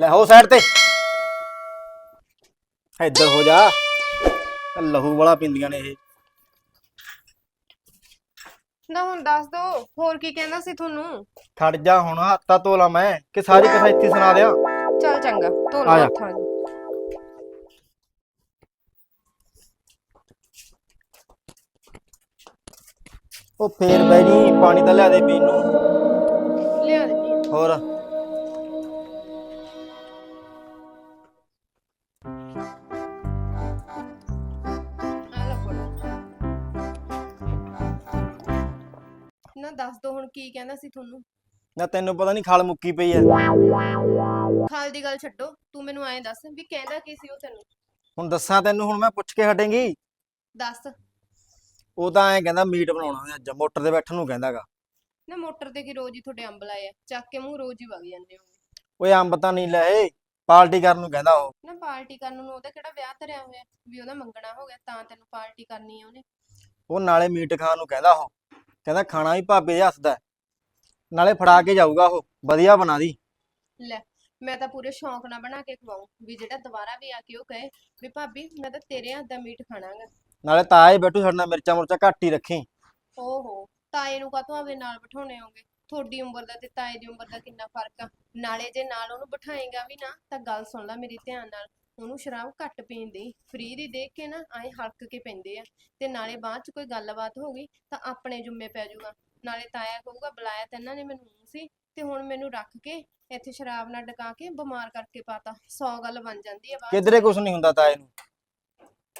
ਲੈ ਹੋ ਸਾਈਡ ਤੇ। ਇੱਧਰ ਹੋ ਜਾ। ਲਹੂ ਵਾਲਾ ਪਿੰਦੀਆਂ ਨੇ ਇਹ। ਨਾ ਹੁਣ ਦੱਸ ਦੋ ਹੋਰ ਕੀ ਕਹਿੰਦਾ ਸੀ ਤੁਹਾਨੂੰ? ਖੜ ਜਾ ਹੁਣ ਹੱਥਾਂ ਧੋ ਲਾ ਮੈਂ ਕਿ ਸਾਰੀ ਕਥਾ ਇੱਥੇ ਸੁਣਾ ਦਿਆਂ? ਚੱਲ ਚੰਗਾ ਧੋ ਆ ਲਓ ਜਾ। ਹੱਥਾਂ ਨੂੰ। ਉਹ ਫੇਰ ਬਹਿ ਜੀ ਪਾਣੀ ਤਾਂ ਲਿਆ ਦੇ ਪੀਣ ਨੂੰ। ਲਿਆ ਦਿੰਦੀ ਹਾਂ। ਹੋਰ? ਨਾ ਦੱਸ ਦੋ ਹੁਣ ਕੀ ਕਹਿੰਦਾ ਸੀ ਤੁਹਾਨੂੰ? ਨਾ ਤੈਨੂੰ ਪਤਾ ਨਹੀਂ ਖਾਲ ਮੁੱਕੀ ਪਈ ਐ। ਖਾਲ ਦੀ ਗੱਲ ਛੱਡੋ ਤੂੰ ਮੈਨੂੰ ਐਂ ਦੱਸ ਵੀ ਕਹਿੰਦਾ ਕੀ ਸੀ ਉਹ ਤੈਨੂੰ? ਹੁਣ ਦੱਸਾਂ ਤੈਨੂੰ ਹੁਣ ਮੈਂ ਪੁੱਛ ਕੇ ਹਟੇਂਗੀ। ਦੱਸ। ਉਹ ਤਾਂ ਐਂ ਕਹਿੰਦਾ ਮੀਟ ਬਣਾਉਣਾ ਅੱਜ ਮੋਟਰ ਤੇ ਬੈਠਣ ਨੂੰ ਕਹਿੰਦਾਗਾ। ਨਾ ਮੋਟਰ ਤੇ ਕੀ ਰੋਜ਼ ਹੀ ਤੁਹਾਡੇ ਅੰਬ ਲਾਏ ਆ ਚੱਕ ਕੇ ਮੂੰਹ ਰੋਜ਼ ਹੀ ਵਗ ਜਾਂਦੇ ਹੋ ਓਏ ਅੰਬ ਤਾਂ ਨਹੀਂ ਲਏ। ਪਾਰਟੀ ਕਰਨ ਨੂੰ ਕਹਿੰਦਾ ਉਹ। ਨਾ ਪਾਰਟੀ ਕਰਨ ਨੂੰ ਉਹਦਾ ਕਿਹੜਾ ਵਿਆਹ ਧਰਿਆ ਹੋਇਆ ਵੀ ਉਹਦਾ ਮੰਗਣਾ ਹੋ ਗਿਆ ਤਾਂ ਤੈਨੂੰ ਪਾਰਟੀ ਕਰਨੀ ਆ ਉਹਨੇ। ਉਹ ਨਾਲੇ ਮੀਟ ਖਾਣ ਨੂੰ ਕਹਿੰਦਾ ਉਹ। ਕਹਿੰਦਾ ਖਾਣਾ ਵੀ ਭਾਬੇ ਦੇ ਹੱਥ ਦਾ ਹੈ। ਨਾਲੇ ਫੜਾ ਕੇ ਜਾਊਗਾ ਉਹ ਵਧੀਆ ਬਣਾ ਦੀ। ਲੈ ਮੈਂ ਤਾਂ ਪੂਰੇ ਸ਼ੌਂਕ ਨਾਲ ਬਣਾ ਕੇ ਖਵਾਉਂ ਵੀ ਜਿਹੜਾ ਦੁਬਾਰਾ ਵੀ ਆ ਕੇ ਉਹ ਕਹੇ ਵੀ ਭਾਬੀ ਮੈਂ ਤਾਂ ਤੇਰੇ ਹੱਥ ਦਾ ਮੀਟ ਖਾਣਾਗਾ। ਨਾਲੇ ਤਾਏ ਬੈਠੂ ਸਾਡੇ ਨਾਲ ਮਿਰਚਾਂ ਮੁਰਚਾਂ ਘੱਟ ਹੀ ਰੱਖੀ। ਓਹੋ ਤਾਏ ਨੂੰ ਕਾਹਤੋਂ ਆਪਦੇ ਨਾਲ ਬਿਠਾਉਣੇ ਹੋਗੇ? ਤੁਹਾਡੀ ਉਮਰ ਦਾ ਤੇ ਤਾਏ ਦੀ ਉਮਰ ਦਾ ਕਿੰਨਾ ਫ਼ਰਕ ਆ? ਨਾਲੇ ਜੇ ਨਾਲ ਉਹਨੂੰ ਬਿਠਾਏਗਾ ਵੀ ਨਾ ਤਾਂ ਗੱਲ ਸੁਣ ਲੈ ਮੇਰੀ ਧਿਆਨ ਨਾਲ। ਉਹਨੂੰ ਸ਼ਰਾਬ ਘੱਟ ਪੀਣ ਦੇ। ਫਰੀ ਦੀ ਦੇਖ ਕੇ ਨਾ ਐਂ ਹਲਕ ਕੇ ਪੈਂਦੇ ਆ। ਤੇ ਨਾਲੇ ਬਾਅਦ ਚ ਕੋਈ ਗੱਲਬਾਤ ਹੋ ਗਈ ਤਾਂ ਆਪਣੇ ਜੁੰਮੇ ਪੈ ਜਾਊਗਾ ਨਾਲੇ ਤਾਇਆ ਕਹੂਗਾ ਬੁਲਾਇਆ ਤਾਂ ਇਹਨਾਂ ਨੇ ਮੈਨੂੰ ਊਂ ਸੀ ਤੇ ਹੁਣ ਮੈਨੂੰ ਰੱਖ ਕੇ ਇੱਥੇ ਸ਼ਰਾਬ ਨਾਲ ਡਕਾ ਕੇ ਬਿਮਾਰ ਕਰਕੇ ਪਾਤਾ। 100 ਗੱਲ ਬਣ ਜਾਂਦੀ ਆ ਬਾਅਦ 'ਚ। ਕਿਧਰੇ ਕੁਛ ਨਹੀਂ ਹੁੰਦਾ ਤਾਏ ਨੂੰ।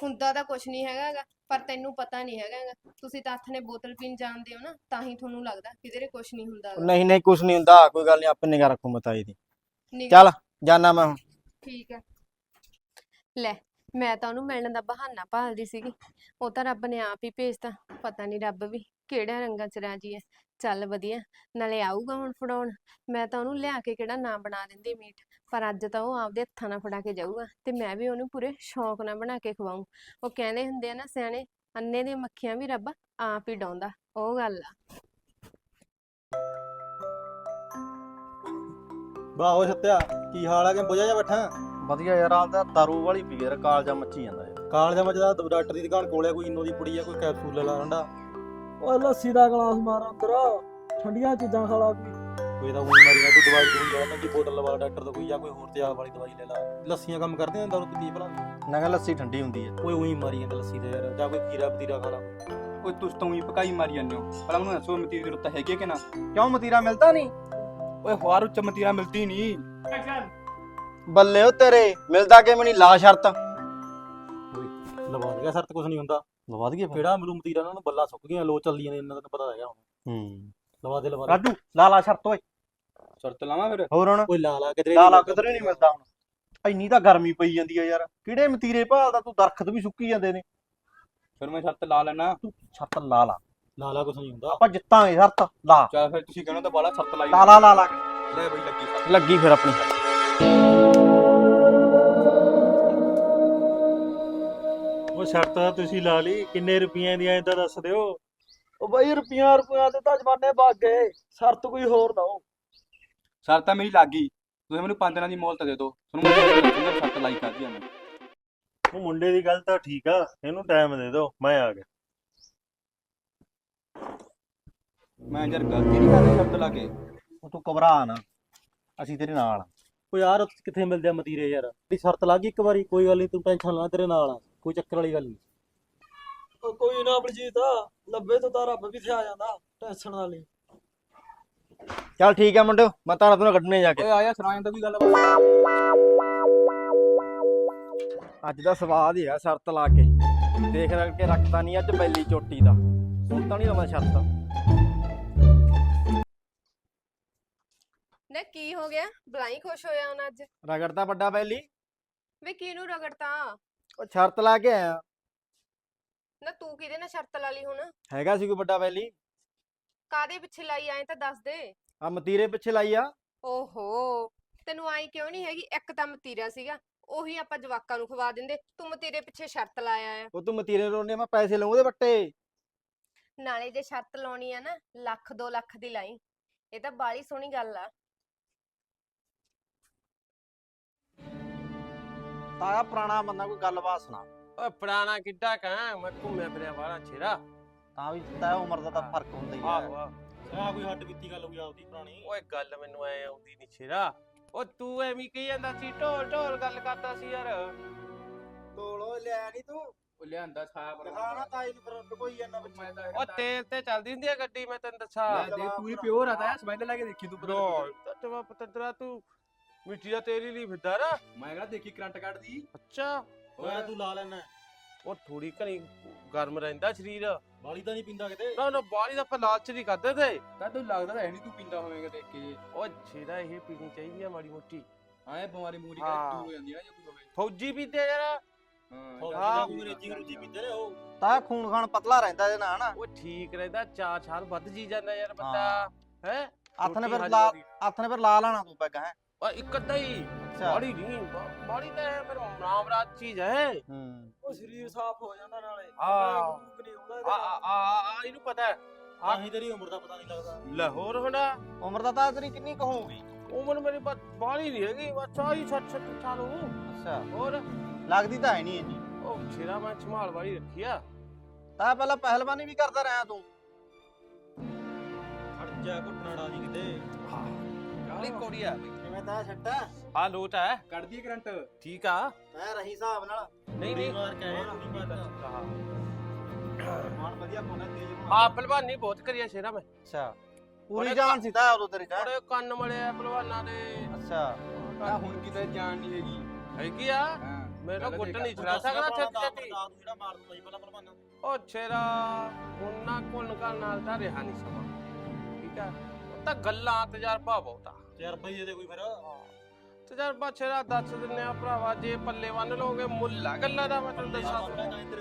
ਹੁੰਦਾ ਤਾਂ ਕੁਝ ਨਹੀਂ ਹੈਗਾ ਗਾ, ਪਰ ਤੈਨੂੰ ਪਤਾ ਨਹੀਂ ਹੈਗਾ ਗਾ। ਤੁਸੀਂ ਤਾਂ ਹੱਥ ਨੇ ਬੋਤਲ ਪੀਣ ਜਾਣਦੇ ਹੋ ਨਾ ਤਾਂ ਹੀ ਤੁਹਾਨੂੰ ਲੱਗਦਾ ਕਿਧਰੇ ਕੁਝ ਨਹੀਂ ਹੁੰਦਾ ਗਾ। ਨਹੀਂ ਨਹੀਂ ਕੁਛ ਨਹੀਂ ਹੁੰਦਾ ਕੋਈ ਗੱਲ ਨਹੀਂ ਆਪੇ ਨਿਗਾ ਰੱਖੂ ਮੈਂ ਤਾਏ ਦੀ ਚੱਲ ਜਾਨਾ ਮੈਂ ਹੁਣ। ਠੀਕ ਹੈ। ਲੈ ਮੈਂ ਤਾਂ ਉਹਨੂੰ ਮਿਲਣ ਦਾ ਬਹਾਨਾ ਭਾਲਦੀ ਸੀਗੀ। ਉਹ ਤਾਂ ਰੱਬ ਨੇ ਆਪ ਹੀ ਭੇਜਤਾ ਪਤਾ ਨਹੀਂ ਰੱਬ ਵੀ ਕਿਹੜਿਆਂ ਰੰਗਾਂ 'ਚ ਰਾਜੀ ਹੈ। ਚੱਲ ਵਧੀਆ ਨਾਲੇ ਆਊਗਾ ਹੁਣ ਫੜਾਉਣ। ਮੈਂ ਤਾਂ ਉਹਨੂੰ ਲਿਆ ਕੇ ਕਿਹੜਾ ਨਾ ਬਣਾ ਦਿੰਦੀ ਮੀਟ ਪਰ ਅੱਜ ਤਾਂ ਉਹ ਆਪਦੇ ਹੱਥਾਂ ਨਾਲ ਫੜਾ ਕੇ ਜਾਊਗਾ ਤੇ ਮੈਂ ਵੀ ਉਹਨੂੰ ਪੂਰੇ ਸ਼ੌਂਕ ਨਾਲ ਬਣਾ ਕੇ ਖਵਾਊਂ। ਉਹ ਕਹਿੰਦੇ ਹੁੰਦੇ ਆ ਨਾ ਸਿਆਣੇ ਅੰਨੇ ਦੀਆਂ ਮੱਖੀਆਂ ਵੀ ਰੱਬ ਆਪ ਹੀ ਡਾਉਂਦਾ ਉਹ ਗੱਲ ਆ। ਵਾਹ ਉਹ ਸੱਤਿਆ ਕੀ ਹਾਲ ਆ ਕਿ ਬੁਝਾ ਜਾ ਬੈਠਾ? ਵਧੀਆ ਯਾਰ ਆਪ ਦਾ ਦਾਰੂ ਵਾਲੀ ਪੀ ਯਾਰ ਕਾਲਜਾ ਮੱਚੀ ਜਾਂਦਾ ਯਾਰ। ਕਾਲ ਜਾ ਮਜਦਾ ਡਾਕਟਰ ਦੀ ਦੁਕਾਨ ਕੋਲੇ ਕੋਈ ਇਨੋ ਦੀ ਪੁੜੀ ਆ ਕੋਈ ਕੈਪਸੂਲ ਲੈ ਠੰਡਾ ਓਏ ਲੱਸੀ ਦਾ ਗਲਾਸ ਮਾਰ ਅੰਦਰ ਠੰਡੀਆਂ ਚੀਜ਼ਾਂ ਖਾ ਲਾ ਕੋਈ। ਕੋਈ ਤਾਂ ਕੋਈ ਮਰੀ ਨਾ ਕੋਈ ਦਵਾਈ ਦੂਈ ਲੈ ਤਾਂ ਬੋਤਲ ਲਵਾ ਡਾਕਟਰ ਤੋਂ ਕੋਈ ਜਾਂ ਕੋਈ ਹੋਰ ਤਿਆਰ ਵਾਲੀ ਦਵਾਈ ਲੈ ਲਾ। ਲੱਸੀਆਂ ਕੰਮ ਕਰਦੇ ਆ ਦਾਰੂ ਪੀਤੀ ਭਲਾ ਨਾ ਕਿ ਲੱਸੀ ਠੰਡੀ ਹੁੰਦੀ ਹੈ ਕੋਈ ਉਹੀ ਮਾਰੀ ਜਾਂਦਾ ਲੱਸੀ ਤੇ ਯਾਰ ਜਾਂ ਕੋਈ ਖੀਰਾ ਪਤੀਰਾ ਖਾ ਲਾ। ਓਏ ਤੁਸੀਂ ਤਾਂ ਹੀ ਪਕਾਈ ਮਾਰੀ ਜਾਂਦੇ ਹੋ। ਪਹਿਲਾਂ ਮੈਨੂੰ ਦੱਸੋ ਮਤੀ ਦੀ ਰੁੱਤ ਹੈਗੀ ਹੈ ਕਿ ਨਾ? ਕਿਉਂ ਮਤੀਰਾ ਮਿਲਦਾ ਨਹੀਂ? ਓਏ ਹਵਾਰ ਉੱਚ ਮਤੀਰਾ ਮਿਲਦੀ ਨਹੀਂ। ਬੱਲੇ ਉਹ ਤੇਰੇ ਮਿਲਦਾ ਕਿ ਨਹੀਂ? ਲਾ ਸ਼ਰਤ। ਲਵਾ ਦਿਆ ਸਰਤ ਕੁਝ ਨਹੀਂ ਹੁੰਦਾ। ਲਵਾ ਦਈਏ ਕਿਹੜਾ ਮਰੂ ਮਤੀਰਾ? ਉਹਨਾਂ ਨੂੰ ਬੱਲਾ ਸੁੱਕ ਗਈਆਂ ਲੋ ਚੱਲੀਆਂ ਨੇ ਇਹਨਾਂ ਦਾ ਪਤਾ ਹੈਗਾ ਹੁਣ। ਹੂੰ। ਲਵਾ ਦੇ ਲਵਾ ਦੇ। ਰਾਜੂ ਲਾ ਲਾ ਸ਼ਰਤ ਓਏ। ਸ਼ਰਤ ਲਾਵਾਂ ਫਿਰ? ਹੋਰ ਹੁਣ? ਓਏ ਲਾ ਲਾ ਕਿਧਰੇ ਲਾ ਲਾ ਕਿਧਰੇ ਨਹੀਂ ਮਿਲਦਾ ਹੁਣ। ਇੰਨੀ ਤਾਂ ਗਰਮੀ ਪਈ ਜਾਂਦੀ ਆ ਯਾਰ। ਕਿਹੜੇ ਮਤੀਰੇ ਭਾਲਦਾ ਤੂੰ? ਦਰਖਤ ਵੀ ਸੁੱਕੀ ਜਾਂਦੇ ਨੇ। ਫਿਰ ਮੈਂ ਸ਼ਰਤ ਲਾ ਲੈਣਾ। ਛੱਤ ਲਾ ਲਾ। ਲਾ ਲਾ ਕੁਝ ਨਹੀਂ ਹੁੰਦਾ। ਆਪਾਂ ਜਿੱਤਾਂਗੇ ਸ਼ਰਤ। ਲਾ। ਚਲ ਫਿਰ ਤੁਸੀਂ ਕਹਿਣਾ ਤਾਂ ਬਾਲਾ ਸ਼ਰਤ ਲਾਈ ਲਾ ਲਾ ਲਾ ਲਾ। ਲੈ ਬਈ ਲੱਗੀ ਸ਼ਰਤ। ਲੱਗੀ ਫਿਰ ਆਪਣੀ। ਉਹ ਸ਼ਰਤ ਤਾਂ ਤੁਸੀਂ ਲਾ ਲਈ। ਕਿੰਨੇ ਰੁਪਈਆਂ ਦੀ ਐਂ ਤਾਂ ਦੱਸ ਦਿਓ। ਉਹ ਬਾਈ ਰੁਪਈਆਂ ਰੁਪਈਆਂ ਤੇ ਤਾਂ ਜਮਾਨੇ ਵਗ ਗਏ ਸ਼ਰਤ ਕੋਈ ਹੋਰ ਦਓ ਸ਼ਰਤ ਤਾਂ ਮੇਰੀ ਲੱਗ ਗਈ। ਤੁਸੀਂ ਮੈਨੂੰ ਪੰਜ ਦਿਨਾਂ ਦੀ ਮੋਹਲਤ ਦੇ ਦਿਓ। ਤੁਹਾਨੂੰ ਮੈਂ ਸ਼ਰਤ ਲਾਈ ਕਰਦੀ ਆ ਮੈਂ। ਉਹ ਮੁੰਡੇ ਦੀ ਗੱਲ ਤਾਂ ਠੀਕ ਆ ਇਹਨੂੰ ਟਾਈਮ ਦੇ ਦਿਓ ਮੈਂ ਆ ਗਿਆ। ਮੈਂ ਯਾਰ ਗਲਤੀ ਨਹੀਂ ਕਰਦੀ ਸ਼ਰਤ ਲਾ ਕੇ। ਉਹ ਤੂੰ ਘਬਰਾ ਨਾ ਅਸੀਂ ਤੇਰੇ ਨਾਲ ਆ। ਉਹ ਯਾਰ ਉੱਥੇ ਕਿੱਥੇ ਮਿਲਦੇ ਆ ਮਤੀਰੇ ਯਾਰ? ਦੀ ਸ਼ਰਤ ਲੱਗ ਗਈ ਇੱਕ ਵਾਰੀ ਕੋਈ ਗੱਲ ਨਹੀਂ ਤੂੰ ਟੈਨਸ਼ਨ ਨਾ ਤੇਰੇ ਨਾਲ ਆ। ਕੋਈ ਚੱਕਰ ਵਾਲੀ ਗੱਲ ਨਹੀਂ ਉਹ ਕੋਈ ਨਾ ਬਲਜੀਤ ਲੱਭੇ ਤੋਂ ਤਾਂ ਰੱਬ ਵੀ ਤੇ ਆ ਜਾਂਦਾ ਟੈਨਸ਼ਨ ਵਾਲੀ ਚੱਲ ਠੀਕ ਹੈ ਮੁੰਡਿਓ ਮੈਂ ਤਾਣਾ ਤੁਹਾਨੂੰ ਕੱਢਣੇ ਜਾ ਕੇ। ਓਏ ਆਇਆ ਸੁਣਾ ਜਾਂਦਾ ਕੋਈ ਗੱਲ ਅੱਜ ਦਾ ਸਵਾਦ ਹੀ ਆ ਸ਼ਰਤ ਲਾ ਕੇ। ਦੇਖ ਰੱਖ ਕੇ ਰੱਖਤਾ ਨਹੀਂ ਅੱਜ ਬੈਲੀ ਚੋਟੀ ਦਾ। ਹੁਣ ਤਾਂ ਨਹੀਂ ਲਵਾਂ ਸ਼ਰਤ। ਨਾ ਕੀ ਹੋ ਗਿਆ? ਬਲਾਈ ਖੁਸ਼ ਹੋਇਆ ਹੁਣ ਅੱਜ। ਰਗੜਦਾ ਵੱਡਾ ਬੈਲੀ? ਵੇ ਕਿਹਨੂੰ ਰਗੜਤਾ? ਉਹ ਸ਼ਰਤ ਲਾ ਕੇ ਆਇਆ। ਨਾ ਤੂੰ ਕਿਹਦੇ ਨਾਲ ਸ਼ਰਤ ਲਾ ਲਈ ਹੁਣ? ਹੈਗਾ ਸੀ ਕੋਈ ਵੱਡਾ ਬੈਲੀ? ਕਾਦੇ ਪਿੱਛੇ ਲਾਈ ਆਏ ਤਾਂ ਦੱਸ ਦੇ। ਆ ਮਤੀਰੇ ਪਿੱਛੇ ਲਾਈ ਆ। ਓਹੋ ਤੈਨੂੰ ਆਈ ਕਿਉਂ ਨਹੀਂ ਹੈਗੀ? ਇੱਕ ਤਾਂ ਮਤੀਰਾ ਸੀਗਾ ਉਹੀ ਆਪਾਂ ਜਵਾਕਾਂ ਨੂੰ ਖਵਾ ਦਿੰਦੇ। ਤੂੰ ਮਤੀਰੇ ਪਿੱਛੇ ਸ਼ਰਤ ਲਾਇਆ ਆ ਉਹ ਤੂੰ ਮਤੀਰੇ ਰੋਣੇ ਮੈਂ ਪੈਸੇ ਲਵਾਂ ਉਹਦੇ ਵੱਟੇ। ਨਾਲੇ ਜੇ ਸ਼ਰਤ ਲਾਉਣੀ ਆ ਨਾ ਲੱਖ 2 ਲੱਖ ਦੀ ਲਾਈ। ਇਹ ਤਾਂ ਬਾਲੀ ਸੋਹਣੀ ਗੱਲ ਆ। ਤਾਇਆ ਪੁਰਾਣਾ ਬੰਦਾ ਕੋਈ ਗੱਲਬਾਤ ਸੁਣਾ। ਓਏ ਪੁਰਾਣਾ ਕਿੱਡਾ ਕਹਾਂ ਮੈਂ ਘੁੰਮਿਆ ਫਿਰਿਆ ਵਾਲਾ ਛੇਰਾ ਤਾਂ ਵੀ ਤਾਇਆ ਉਮਰ ਦਾ ਤਾਂ ਫ਼ਰਕ ਹੁੰਦਾ ਹੀ ਆਹੋ ਆਹੋ। ਆ ਕੋਈ ਹੱਡ ਬੀਤੀ ਗੱਲ ਹੋਈ ਆਪਦੀ ਪੁਰਾਣੀ? ਓਏ ਗੱਲ ਮੈਨੂੰ ਐ ਆਉਂਦੀ ਨਹੀਂ ਛੇਰਾ ਉਹ ਤੂੰ ਐਵੇਂ ਕਹੀ ਜਾਂਦਾ ਸੀ ਢੋਲ ਢੋਲ ਗੱਲ ਕਰਦਾ ਸੀ ਯਾਰ। ਤੋਲੋ ਲਿਆ ਨਹੀਂ ਤੂੰ। ਉਹ ਲਿਆਂਦਾ ਸਾਬ ਦਿਖਾਣਾ ਤਾਈ ਨੂੰ ਫਿਰ ਕੋਈ ਜਾਂਦਾ ਮੈਂ ਤਾਂ ਉਹ ਤੇਲ ਤੇ ਚੱਲਦੀ ਹੁੰਦੀ ਆ ਗੱਡੀ ਮੈਂ ਤੈਨੂੰ ਦੱਸਾਂ। ਲੈ ਦੇ ਪੂਰੀ ਪਿਓਰ ਆ ਤਾਂ ਸਮੈਲ ਲੈ ਕੇ ਦੇਖੀ ਤੂੰ ਪਤਾ ਢੋਲ। ਤਤਵਾ ਪਤੰਦਰਾ ਤੂੰ ਮਿੱਟੀ ਦਾ ਤੇਲ ਹੀ ਲਈ ਫਿਰਦਾ ਮੈਂ ਦੇਖੀ ਕਰੰਟ ਕੱਢਦੀ। ਅੱਛਾ। ਓਏ। ਤੂੰ ਲਾ ਲੈਣਾ। ਉਹ ਥੋੜੀ ਘਣੀ ਗਰਮ ਰਹਿੰਦਾ ਸਰੀਰ। ਬਾਲੀ ਤਾਂ ਨਹੀਂ ਪਿੰਦਾ ਕਿਤੇ। ਨਾ ਨਾ ਬਾਲੀ ਦਾ ਆਪਾਂ ਲਾਲਚ ਨਹੀਂ ਕਰਦੇ ਤੇ। ਤਾਂ ਤੂੰ ਲੱਗਦਾ ਤਾਂ ਹੈ ਨਹੀਂ ਤੂੰ ਪੀਂਦਾ ਹੋਵੇਂਗਾ ਦੇਖ ਕੇ। ਉਹ ਛੇਰਾ ਇਹ ਪੀਣੀ ਚਾਹੀਦੀ ਆ ਮਾੜੀ ਮੋਟੀ। ਐ ਬਿਮਾਰੀ ਮੂਰੀ। ਕਰ ਦੂਰ ਹੋ ਜਾਂਦੀ ਆ ਨਾ ਜੇ ਕੋਈ ਹੋਵੇ। ਫੌਜੀ ਪੀਂਦੇ ਯਾਰ। ਹਾਂ ਅੰਗਰੇਜ਼ੀ ਅੰਗਰੂਜੀ ਪੀਂਦੇ ਨੇ ਉਹ। ਤਾਇਆ ਖੂਨ ਖਾਨ ਪਤਲਾ ਰਹਿੰਦਾ ਇਹਦੇ ਨਾਲ ਹਨਾ ਉਹ ਠੀਕ ਰਹਿੰਦਾ ਚਾਰ ਸਾਲ ਵੱਧ ਜੀ ਜਾਂਦਾ ਯਾਰ ਬੰਦਾ। ਹੈ। ਹੱਥ ਨੇ ਫਿਰ ਲਾ ਹੱਥ ਨੇ ਫਿਰ ਲਾ ਲੈਣਾ ਤੂੰ ਪੈਗਾ ਹੈ। ਓ ਇੱਕ ਅੱਧਾ ਹੀ। ਅੱਛਾ। ਬਾੜੀ ਨਹੀਂ ਬਾ- ਬਾੜੀ ਤਾਂ ਇਹ ਫਿਰ ਨਾਮਰਾਤ ਚੀਜ਼ ਹੈ। ਹੂੰ। ਉਹ ਸਰੀਰ ਸਾਫ਼ ਹੋ ਜਾਂਦਾ ਨਾਲੇ। ਹਾਂ। ਭੂਖ ਨਹੀਂ ਆਉਂਦਾ ਇਹਦੇ ਆ ਨਾਲ। ਆ ਆ ਆ ਇਹਨੂੰ ਪਤਾ ਹੈ। ਤਾਂ ਹੀ ਤੇਰੀ ਉਮਰ ਦਾ ਪਤਾ ਨਹੀਂ ਲੱਗਦਾ। ਲਾਹੌਰ ਹੋਣਾ ਉਮਰ ਦਾ ਤਾਂ ਤੇਰੀ ਕਿੰਨੀ ਕੁ ਹੋਊਗੀ? ਉਮਰ ਮੇਰੀ ਬਸ ਬਾੜੀ ਨਹੀਂ ਹੈਗੀ ਬਸ ਚਾਹੀ 60 60 ਸਾਲ ਹੋ ਅੱਛਾ। ਹੋਰ? ਲੱਗਦੀ ਤਾਂ ਹੈ ਨਹੀਂ ਇੰਨੀ। ਉਹ ਛੇਰਾ ਮੈਂ ਸੰਭਾਲ ਵਾਲੀ ਰੱਖੀ ਆ। ਤਾਂ ਪਹਿਲਾਂ ਪਹਿਲਵਾਨੀ ਵੀ ਕਰਦਾ ਰਿਹਾ ਤੂੰ। ਖੜ ਜਾ ਘੁੱਟਣਾ ਜੀ ਕਿਤੇ। ਕਾਲੀ ਕੋੜੀ ਆ। ਕਿਵੇਂ ਤਾਂ ਛੱਟਾ ਆ ਲੋਟ ਹੈ। ਕੱਢਦੀ ਕਰੰਟ। ਠੀਕ ਆ। ਮੈਂ ਰਹੀ ਹਿਸਾਬ ਨਾਲ। ਨਹੀਂ ਨਹੀਂ। ਮਾਰ ਕੇ ਮਾਨ ਵਧੀਆ ਪਾਉਣਾ ਤੇਜ਼ ਆ। ਪਹਿਲਵਾਨੀ ਬਹੁਤ ਕਰੀਆ ਸ਼ੇਰਾ ਮੈਂ। ਅੱਛਾ। ਪੂਰੀ ਜਾਨ ਸੀ ਤਾਂ ਉਦੋਂ ਤੇਰੀ ਜਾਨ ਬੜੇ ਕੰਨ ਮਲੇ ਆ ਪਹਿਲਵਾਨਾਂ ਦੇ। ਅੱਛਾ। ਆ ਹੁਣ ਕਿਤੇ ਜਾਣ ਨਹੀਂ ਹੈਗੀ। ਹੈਗੀ ਆ? ਹਾਂ। ਮੇਰਾ ਪਹਿਲਾਂ ਗੁੱਟ ਨਹੀਂ ਛੜਾ ਸਕਦਾ ਛੇਤੀ ਛੇਤੀ ਤੂੰ ਜਿਹੜਾ ਮਾਰ ਦੂੰਗਾ ਜੀ ਪਹਿਲਾਂ ਪਰਵਾਨਾ ਉਹ ਛੇਰਾ ਉਹਨਾਂ ਕੋਲ ਕਰਨ ਨਾਲ ਤਾਂ ਰਿਹਾ ਨਹੀਂ ਸਮਾਂ। ਠੀਕ ਆ? ਉਹ ਤਾਂ ਗੱਲਾਂ ਤਜਰਬਾ ਬਹੁਤਾ ਯਾਰ ਬਈ ਇਹਦੇ ਕੋਈ ਫਿਰ? ਤਜਰਬਾ ਛੇਰਾ ਦੱਸ ਦਿੰਨੇ ਆ ਭਰਾਵਾ ਜੇ ਪੱਲੇ ਬੰਨ ਲੋਗੇ ਮੁੱਲ ਆ ਗੱਲਾਂ ਦਾ ਮੈਂ ਤੈਨੂੰ ਦੱਸਾਂ।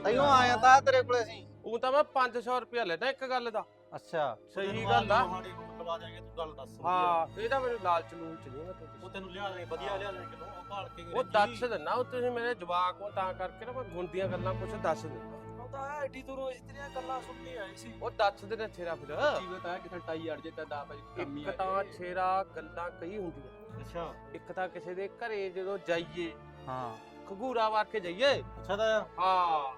ਤੈਨੂੰ ਆਇਆ ਤਾਂ ਤੇਰੇ ਕੋਲੇ ਸੀ ਉਹ ਤਾਂ ਮੈਂ 500 ਰੁਪਇਆ ਲੈਣਾ ਇੱਕ ਗੱਲ ਦਾ। ਅੱਛਾ। ਸਹੀ ਗੱਲ ਆ। ਸਾਡੇ ਕੋਲ ਲਵਾ ਦੇਾਂਗੇ ਤੂੰ ਗੱਲ ਦੱਸ ਹਾਂ ਇਹਦਾ ਮੈਨੂੰ ਲਾਲਚ ਲੂਲਚ ਨਹੀਂ ਮੈਂ ਉਹ ਤੈਨੂੰ ਲਿਆ ਦੇਣਗੇ ਵਧੀਆ ਲਿਆ ਦੇਣਗੇ ਕਿਲੋ ਉਹ ਭਾਲ ਕੇ ਉਹ ਦੱਸ ਦਿੰਨਾ ਉਹ ਤੁਸੀਂ ਮੇਰੇ ਜਵਾਕ ਹੋ ਤਾਂ ਕਰਕੇ ਨਾ ਮੈਂ ਗੁੰਦੀਆਂ ਗੱਲਾਂ ਕੁਛ ਦੱਸ ਦਿੰਦਾ। ਐਡੀ ਦੂਰੋਂ ਗੱਲਾਂ ਸੁਣਨੀ ਆਈ ਸੀ। ਉਹ ਦੱਸ ਦੇ ਛੇਰਾ ਫਿਰ। ਕੀ ਪਤਾ ਕਿਥੇ ਟਾਈ ਅੜ ਜੇ ਤਾਂ ਦਾ ਭਾਈ ਕੰਮ ਹੀ ਇੱਕ ਆ। ਤਾਂ ਜੇ। ਛੇਰਾ ਗੱਲਾਂ ਕਈ ਹੁੰਦੀਆਂ। ਅੱਛਾ। ਇੱਕ ਤਾਂ ਕਿਸੇ ਦੇ ਘਰੇ ਜਦੋਂ ਜਾਈਏ ਹਾਂ। ਖਗੂਰਾ ਵਾਰ ਕੇ ਜਾਈਏ। ਅੱਛਾ ਦਾ ਹਾਂ।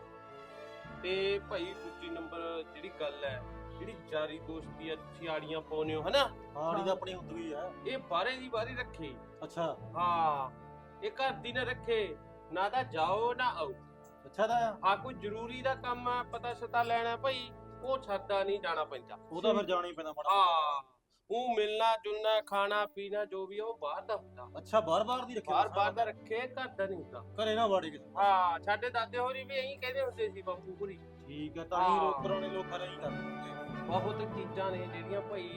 ਤੇ ਭਾਈ ਦੂਜੀ ਨੰਬਰ ਜਿਹੜੀ ਗੱਲ ਹੈ ਜਿਹੜੀ ਦੋਸਤੀ ਆ ਛਿਆੜੀਆਂ ਪਾਉਨੇ ਹੋ ਹਨਾ? ਆੜੀ ਤਾਂ ਆਪਣੀ ਹੁੰਦੀ ਹੀ। ਆ ਇਹ ਬਾਰੇ ਦੀ ਬਾਰੀ ਰੱਖੇ। ਅੱਛਾ। ਹਾਂ। ਇਹ ਘਰ ਦੀ ਨਾ ਰੱਖੇ ਨਾ ਤਾਂ ਜਾਓ ਨਾ ਆਓ। ਅੱਛਾ ਦਾ ਹਾਂ ਕੋਈ ਜ਼ਰੂਰੀ ਦਾ ਕੰਮ ਆ ਪਤਾ ਸਤਾ ਲੈਣਾ ਭਾਈ ਉਹ ਛੱਡਾ ਨਹੀਂ ਜਾਣਾ ਪੈਂਦਾ। ਉਹ ਤਾਂ ਫਿਰ ਜਾਣਾ ਹੀ ਪੈਂਦਾ ਮਾੜਾ। ਹਾਂ ਉਹ ਮਿਲਣਾ ਜੁਲਣਾ ਖਾਣਾ ਪੀਣਾ ਜੋ ਵੀ ਆ ਉਹ ਬਾਹਰ ਦਾ ਹੁੰਦਾ। ਅੱਛਾ ਬਾਰ ਬਾਰ ਦੀ ਰੱਖਿਆ ਬਾਹਰ ਬਾਹਰ ਦਾ ਰੱਖੇ ਘਰ ਦਾ ਨਹੀਂ ਹੁੰਦਾ। ਘਰੇ ਨਾ ਵਾੜੇ ਕਿਸੇ ਹਾਂ ਸਾਡੇ ਦਾਦੇ ਹੋਰੀ ਵੀ ਇਹੀ ਕਹਿੰਦੇ ਹੁੰਦੇ ਸੀ ਬਾਪੂ ਪੁਰੀ ਠੀਕ ਹੈ ਤਾਂ ਹੀ ਹਾਂ। ਲੋਕ ਕਰਾਉਣੇ ਲੋਕ ਘਰੇ ਹੀ ਕਰਦੇ ਬਹੁਤ ਚੀਜ਼ਾਂ ਨੇ ਜਿਹੜੀਆਂ ਭਾਈ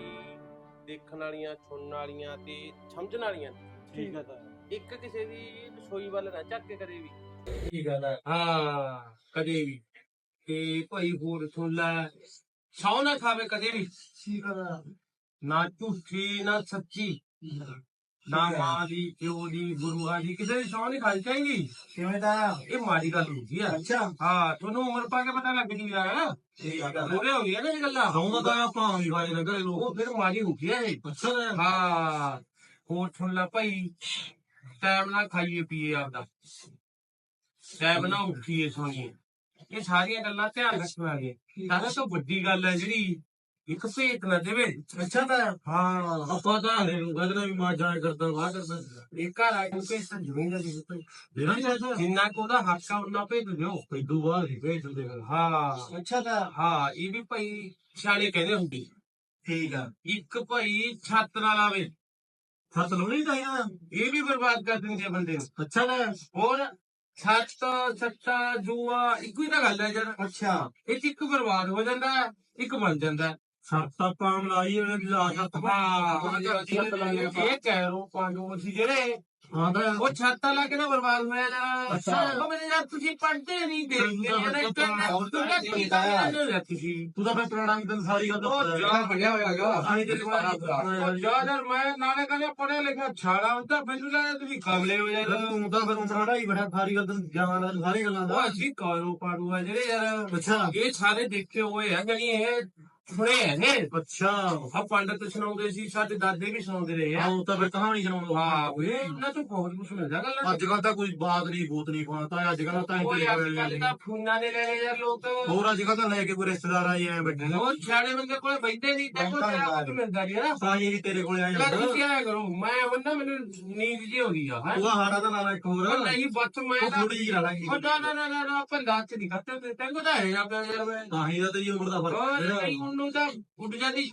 ਦੇਖਣ ਵਾਲੀਆਂ ਸੁਣਨ ਵਾਲੀਆਂ ਤੇ ਸਮਝਣ ਵਾਲੀਆਂ ਨੇ। ਠੀਕ ਹੈ ਤਾਂ। ਇੱਕ ਕਿਸੇ ਦੀ ਰਸੋਈ ਵੱਲ ਨਾ ਝੱਕ ਕੇ ਕਦੇ ਵੀ। ਠੀਕ ਹੈ ਤਾਂ ਹਾਂ ਕਦੇ ਵੀ। ਤੇ ਭਾਈ ਹੋਰ ਸੁਣ ਲੈ। ਸੌ ਨਾ ਖਾਵੇ ਕਦੇ ਵੀ। ਠੀਕ ਆ ਨਾ। ਝੂਠੀ ਨਾ ਸੱਚੀ। ਨਾ ਮਾਂ ਦੀ ਪਿਓ ਦੀ ਗੁਰੂਆਂ ਦੀ ਕਿਸੇ ਦੀ ਸੌਂ ਨਹੀਂ ਖਾਈ ਚਾਹੀਦੀ। ਕਿਵੇਂ ਦਾ ਇਹ ਮਾੜੀ ਗੱਲ ਹੁੰਦੀ ਆ। ਅੱਛਾ। ਹਾਂ ਤੁਹਾਨੂੰ ਉਮਰ ਪਾ ਕੇ ਪਤਾ ਲੱਗ ਜੂਗਾ। ਪੂਰੇ ਹੋ ਗਈਆਂ ਨਾ ਇਹ ਗੱਲਾਂ। ਸੌਂਦਾ ਤਾਂ ਆਪਾਂ ਵੀ ਨਾ ਘਰੇ ਲੋਕ। ਉਹ ਫਿਰ ਮਾੜੀ ਹੁੰਦੀ ਆ ਇਹ। ਅੱਛਾ ਨਾ ਹਾਂ। ਹੋਰ ਸੁਣ ਲੈ ਭਾਈ। ਟਾਈਮ ਨਾਲ ਖਾਈਏ ਪੀਏ ਆਪਦਾ। ਟਾਈਮ ਨਾਲ ਉੱਠੀਏ ਸੋਈਏ। ਇਹ ਸਾਰੀਆਂ ਗੱਲਾਂ ਧਿਆਨ ਰੱਖਵਾਂਗੇ। ਸਾਰਾ ਤੋਂ ਵੱਡੀ ਗੱਲ ਹੈ ਜਿਹੜੀ ਇੱਕ ਭੇਤ ਨਾ ਦੇਵੇ। ਅੱਛਾ ਤਾਂ ਹਾਂ। ਆਪਾਂ ਤਾਂ ਗਦਨਾ ਵੀ ਮਾਰ ਜਾਇਆ ਕਰਦਾ ਵਾਹ ਕਰਦਾ। ਇਹ ਘਰ ਆ ਕੇ ਭੇਤ ਜ਼ਮੀਨ ਦਾ ਦੇ ਦੇਣਾ ਨਹੀਂ ਚਾਹੀਦਾ। ਜਿੰਨਾ ਕੋ ਉਹਦਾ ਹੱਕ ਆ ਉਹਨਾਂ ਭੇਜ ਦਿਓ। ਪੈਦੂ ਬਾਅਦ ਹੀ ਭੇਜ ਦਿੰਦੇ ਹਾਂ। ਅੱਛਾ ਤਾਂ ਹਾਂ। ਇਹ ਵੀ ਭਾਈ ਸਿਆਣੇ ਕਹਿੰਦੇ ਹੁੰਦੇ। ਠੀਕ ਆ। ਇੱਕ ਭਾਈ ਛੱਤ ਨਾਲ ਆਵੇ ਸੱਤ ਲਾਉਣੀ ਚਾਹੀਦਾ ਇਹ ਵੀ ਬਰਬਾਦ ਕਰ ਦਿੰਦੇ ਬੰਦੇ ਨੂੰ। ਅੱਛਾ ਨਾ ਹੋਰ ਛੱਤ ਸੱਤਾ ਜੂਆ ਇੱਕੋ ਹੀ ਤਾਂ ਗੱਲ ਹੈ ਜਰ ਅੱਛਾ। ਇਹ 'ਚ ਇੱਕ ਬਰਬਾਦ ਹੋ ਜਾਂਦਾ ਹੈ, ਇੱਕ ਬਣ ਜਾਂਦਾ ਹੈ। ਸੱਤ ਆਪਾਂ ਮਲਾਈ ਉਹਨੇ ਲਾ ਸੱਤ ਹਾਂ ਇਹ ਕਹਿਰੋ ਪਾਂਡੂ ਸੀ ਜਿਹੜੇ ਹਾਂ ਤਾਂ ਉਹ ਛੱਤਾਂ ਲਾ ਕੇ ਨਾ ਬਰਬਾਦ ਹੋਇਆ ਜਰਾ ਅੱਛਾ। ਉਹ ਮੇਰੇ ਯਾਰ ਤੁਸੀਂ ਨਹੀਂ ਤੁਸੀਂ? ਤੂੰ ਤਾਂ ਫਿਰ ਪੁਰਾਣਾ ਸਾਰੀ ਗੱਲ ਉਹ ਹੋਇਆਗਾ ਆਹੀ ਯਾਰ ਮੈਂ ਨਾਲੇ ਕਹਿੰਦਾ ਪੜਿਆ ਲਿਖਿਆ ਛਾੜਾ ਹੁੰਦਾ ਮੈਨੂੰ ਲੱਗਦਾ ਤੁਸੀਂ ਕਮਲੇ ਹੋ ਜਾਂਦੇ ਤੂੰ ਤਾਂ ਫਿਰ ਉਮਰਾਂ ਹੀ ਬੜਾ ਸਾਰੀ ਗੱਲ ਤੈਨੂੰ ਜਾਣ ਸਾਰੀ ਗੱਲਾਂ ਦਾ। ਉਹ ਅਸੀਂ ਕਾਰੋ ਪਾੜੂ ਆ ਜਿਹੜੇ ਯਾਰ। ਅੱਛਾ। ਇਹ ਸਾਰੇ ਦੇਖੇ ਹੋਏ ਆ ਇਹ ਥੋੜੇ ਹੈਗੇ ਅੱਛਾ। ਆ ਪੰਡਤ ਸੁਣਾਉਂਦੇ ਸੀ ਸਾਡੇ ਦਾਦੇ ਵੀ ਸੁਣਾਉਂਦੇ ਰਹੇ ਆ। ਆਉਂ ਤਾਂ ਫਿਰ ਕਹਾਣੀ ਸੁਣਾਉਂਦਾ ਹਾਂ ਉਹ ਇਹਨਾਂ ਤੋਂ ਬਹੁਤ ਕੁਝ ਮਿਲਦਾ ਗੱਲ ਅੱਜ ਕੱਲ ਤਾਂ ਕੋਈ ਬਾਤ ਨਹੀਂ ਬੂਤ ਨਹੀਂ ਪਾਉਂਦਾ ਅੱਜ ਕੱਲ ਤਾਂ ਉਹ ਅੱਜ ਕੱਲ੍ਹ ਤਾਂ ਫੋਨਾਂ ਦੇ ਲੈ ਯਾਰ ਲੋਕ। ਹੋਰ ਅੱਜ ਕੱਲ ਤਾਂ ਲੈ ਕੇ ਕੋਈ ਰਿਸ਼ਤੇਦਾਰ ਆਏ ਐ ਬੈਠੇ। ਨੇ ਉਹ ਛਾੜੇ ਬੰਦੇ ਕੋਲ ਬੈਠੇ ਨਹੀਂ ਤੇ ਕੋਈ ਤੇਰਾ ਕੁਝ ਮਿਲਦਾ ਨਹੀਂ ਨਾ। ਸਾਈ ਵੀ ਤੇਰੇ ਕੋਲੇ ਆਏ ਯਾਰ ਤੁਸੀਂ ਆਇਆ ਕਰੋ ਮੈਂ ਬੰਦਾ ਮੈਨੂੰ ਨੀਂਦ ਜੀ ਹੋ ਗਈ ਆ ਹੈਂ। ਉਹਦਾ ਹਾੜਾ ਤਾਂ ਨਾਲ ਇੱਕ ਹੋਰ। ਉਹ ਨਹੀਂ ਬੱਤ ਮੈਂ ਉਹ ਥੋੜੀ ਜਿਹੀ ਲਾਂਗੀ। ਉਹ ਨਾ ਨਾ ਨਾ ਨਾ ਆਪਾਂ ਦਾਤ ਚ ਨਹੀਂ ਖੱਤੇ ਤੈਨੂੰ ਤਾਂ ਹੈ ਯਾਰ ਤਾਂ ਹੀ ਤਾਂ ਤੇਰੀ ਉਮਰ ਦਾ ਉਹ ਫ਼ਰਕ ਉਹਨੂੰ ਤਾਂ ਉੱਡ ਜਾਂਦੀ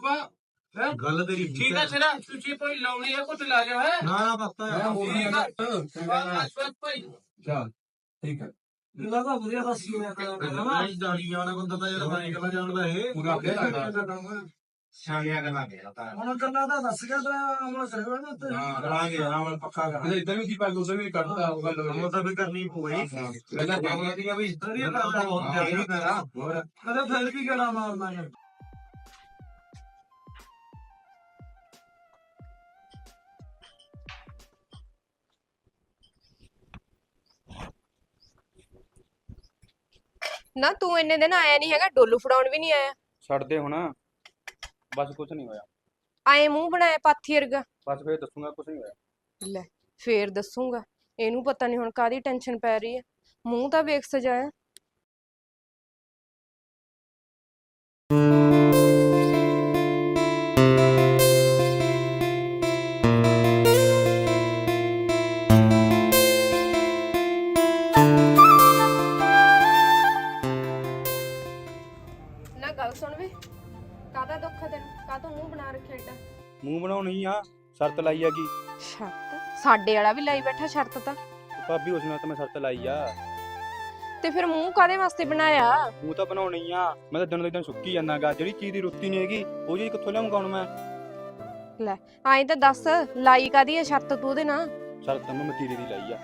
ਹੈਂ? ਗੱਲ ਤੇਰੀ ਠੀਕ ਹੈ। ਸਿਰਾ ਤੁਸੀਂ ਕੋਈ ਲਾਉਣੀ ਹੈ ਕੁਝ ਲਾ ਜਾ ਹੈ? ਨਾ ਨਾ ਪਤਾ ਹੈ ਚੱਲ ਠੀਕ ਹੈ ਲਗਾ ਵਧੀਆ ਦਾ ਸੀ ਮੈਂ ਕਰਾਂ। ਨਹੀਂ ਜਾਣੀ ਜਾਣਾ ਬੰਦਾ ਤਾਂ ਯਾਰ ਬਾਈ ਗੱਲਾਂ ਜਾਣਦਾ ਇਹ। ਪੂਰਾ ਅੱਗੇ ਲੱਗਦਾ। ਸਿਆਣੀਆਂ ਗੱਲਾਂ ਗਿਆ ਤਾਂ। ਹੁਣ ਗੱਲਾਂ ਦਾ ਦੱਸ ਗਿਆ ਤਾਂ ਅਮਲ ਕਰੇਗਾ ਨਾ ਤੇ ਹਾਂ ਕਰਾਂਗੇ ਆਰਾਮ ਪੱਕਾ ਕਰਾਂਗੇ। ਇਧਰ ਵੀ ਕੀ ਪਾ ਉਧਰ ਵੀ ਕੱਢਦਾ ਉਹ ਗੱਲ ਕੰਮ ਤਾਂ ਫਿਰ ਕਰਨੀ ਪਊਗੀ। ਪਹਿਲਾਂ ਜਾਣਿਆ ਦੀ ਵੀ ਹੀ ਕਰਦਾ ਬਹੁਤ ਜ਼ਿਆਦਾ ਤੇਰਾ ਹੋਰ ਕਦੇ ਫਿਰ ਵੀ ਕਿਹੜਾ ਮਾਰਨਾ ਹੈ ਨਾ ਤੂੰ ਇੰਨੇ ਦਿਨ ਆਇਆ ਨਹੀਂ ਹੈਗਾ ਡੋਲੂ ਫੜਾਉਣ ਵੀ ਨਹੀਂ ਆਇਆ। ਛੱਡ ਦੇ ਹੁਣ। ਬਸ ਕੁਝ ਨਹੀਂ ਹੋਇਆ। ਆਏ ਮੂੰਹ ਬਣਾਇਆ ਪਾਥੀ ਵਰਗਾ। ਬਸ ਫੇਰ ਦੱਸੂਗਾ ਕੁਝ ਨਹੀਂ ਹੋਇਆ। ਲੈ ਫੇਰ ਦੱਸੂਗਾ। ਇਹਨੂੰ ਪਤਾ ਨਹੀਂ ਹੁਣ ਕਾਦੀ ਟੈਨਸ਼ਨ ਪੈ ਰਹੀ ਹੈ। ਮੂੰਹ ਤਾਂ ਵੇਖ ਸਜਾਇਆ ਸ਼ਰਤ ਲਾਈ ਹੈਗੀ ਸ਼ਰਤ? ਸਾਡੇ ਵਾਲਾ ਵੀ ਲਾਈ ਬੈਠਾ ਸ਼ਰਤ ਤਾਂ। ਭਾਬੀ ਉਸ ਨਾਲ ਤਾਂ ਮੈਂ ਸ਼ਰਤ ਲਾਈ ਆ। ਤੇ ਫਿਰ ਮੂੰਹ ਕਾਦੇ ਵਾਸਤੇ ਬਣਾਇਆ? ਮੂੰਹ ਤਾਂ ਬਣਾਉਣੀ ਆ। ਮੈਂ ਤਾਂ ਦਿਨ ਦੇ ਦਿਨ ਸੁੱਕੀ ਜਾਂਦਾਗਾ। ਜਿਹੜੀ ਚੀਜ਼ ਦੀ ਰੁੱਤੀ ਨਹੀਂ ਹੈਗੀ ਉਹ ਜੀ ਕਿੱਥੋਂ ਲਿਆਉਂਗਾ ਹੁਣ ਮੈਂ? ਆਏ ਤਾਂ ਦੱਸ ਲਾਈ ਕਾਦੀ ਹੈ ਸ਼ਰਤ ਤੂੰ ਉਹਦੇ ਨਾਲ? ਸ਼ਰਤ ਤਾਂ ਮੈਂ ਮਤੀਰੇ ਦੀ ਲਾਈ ਆ।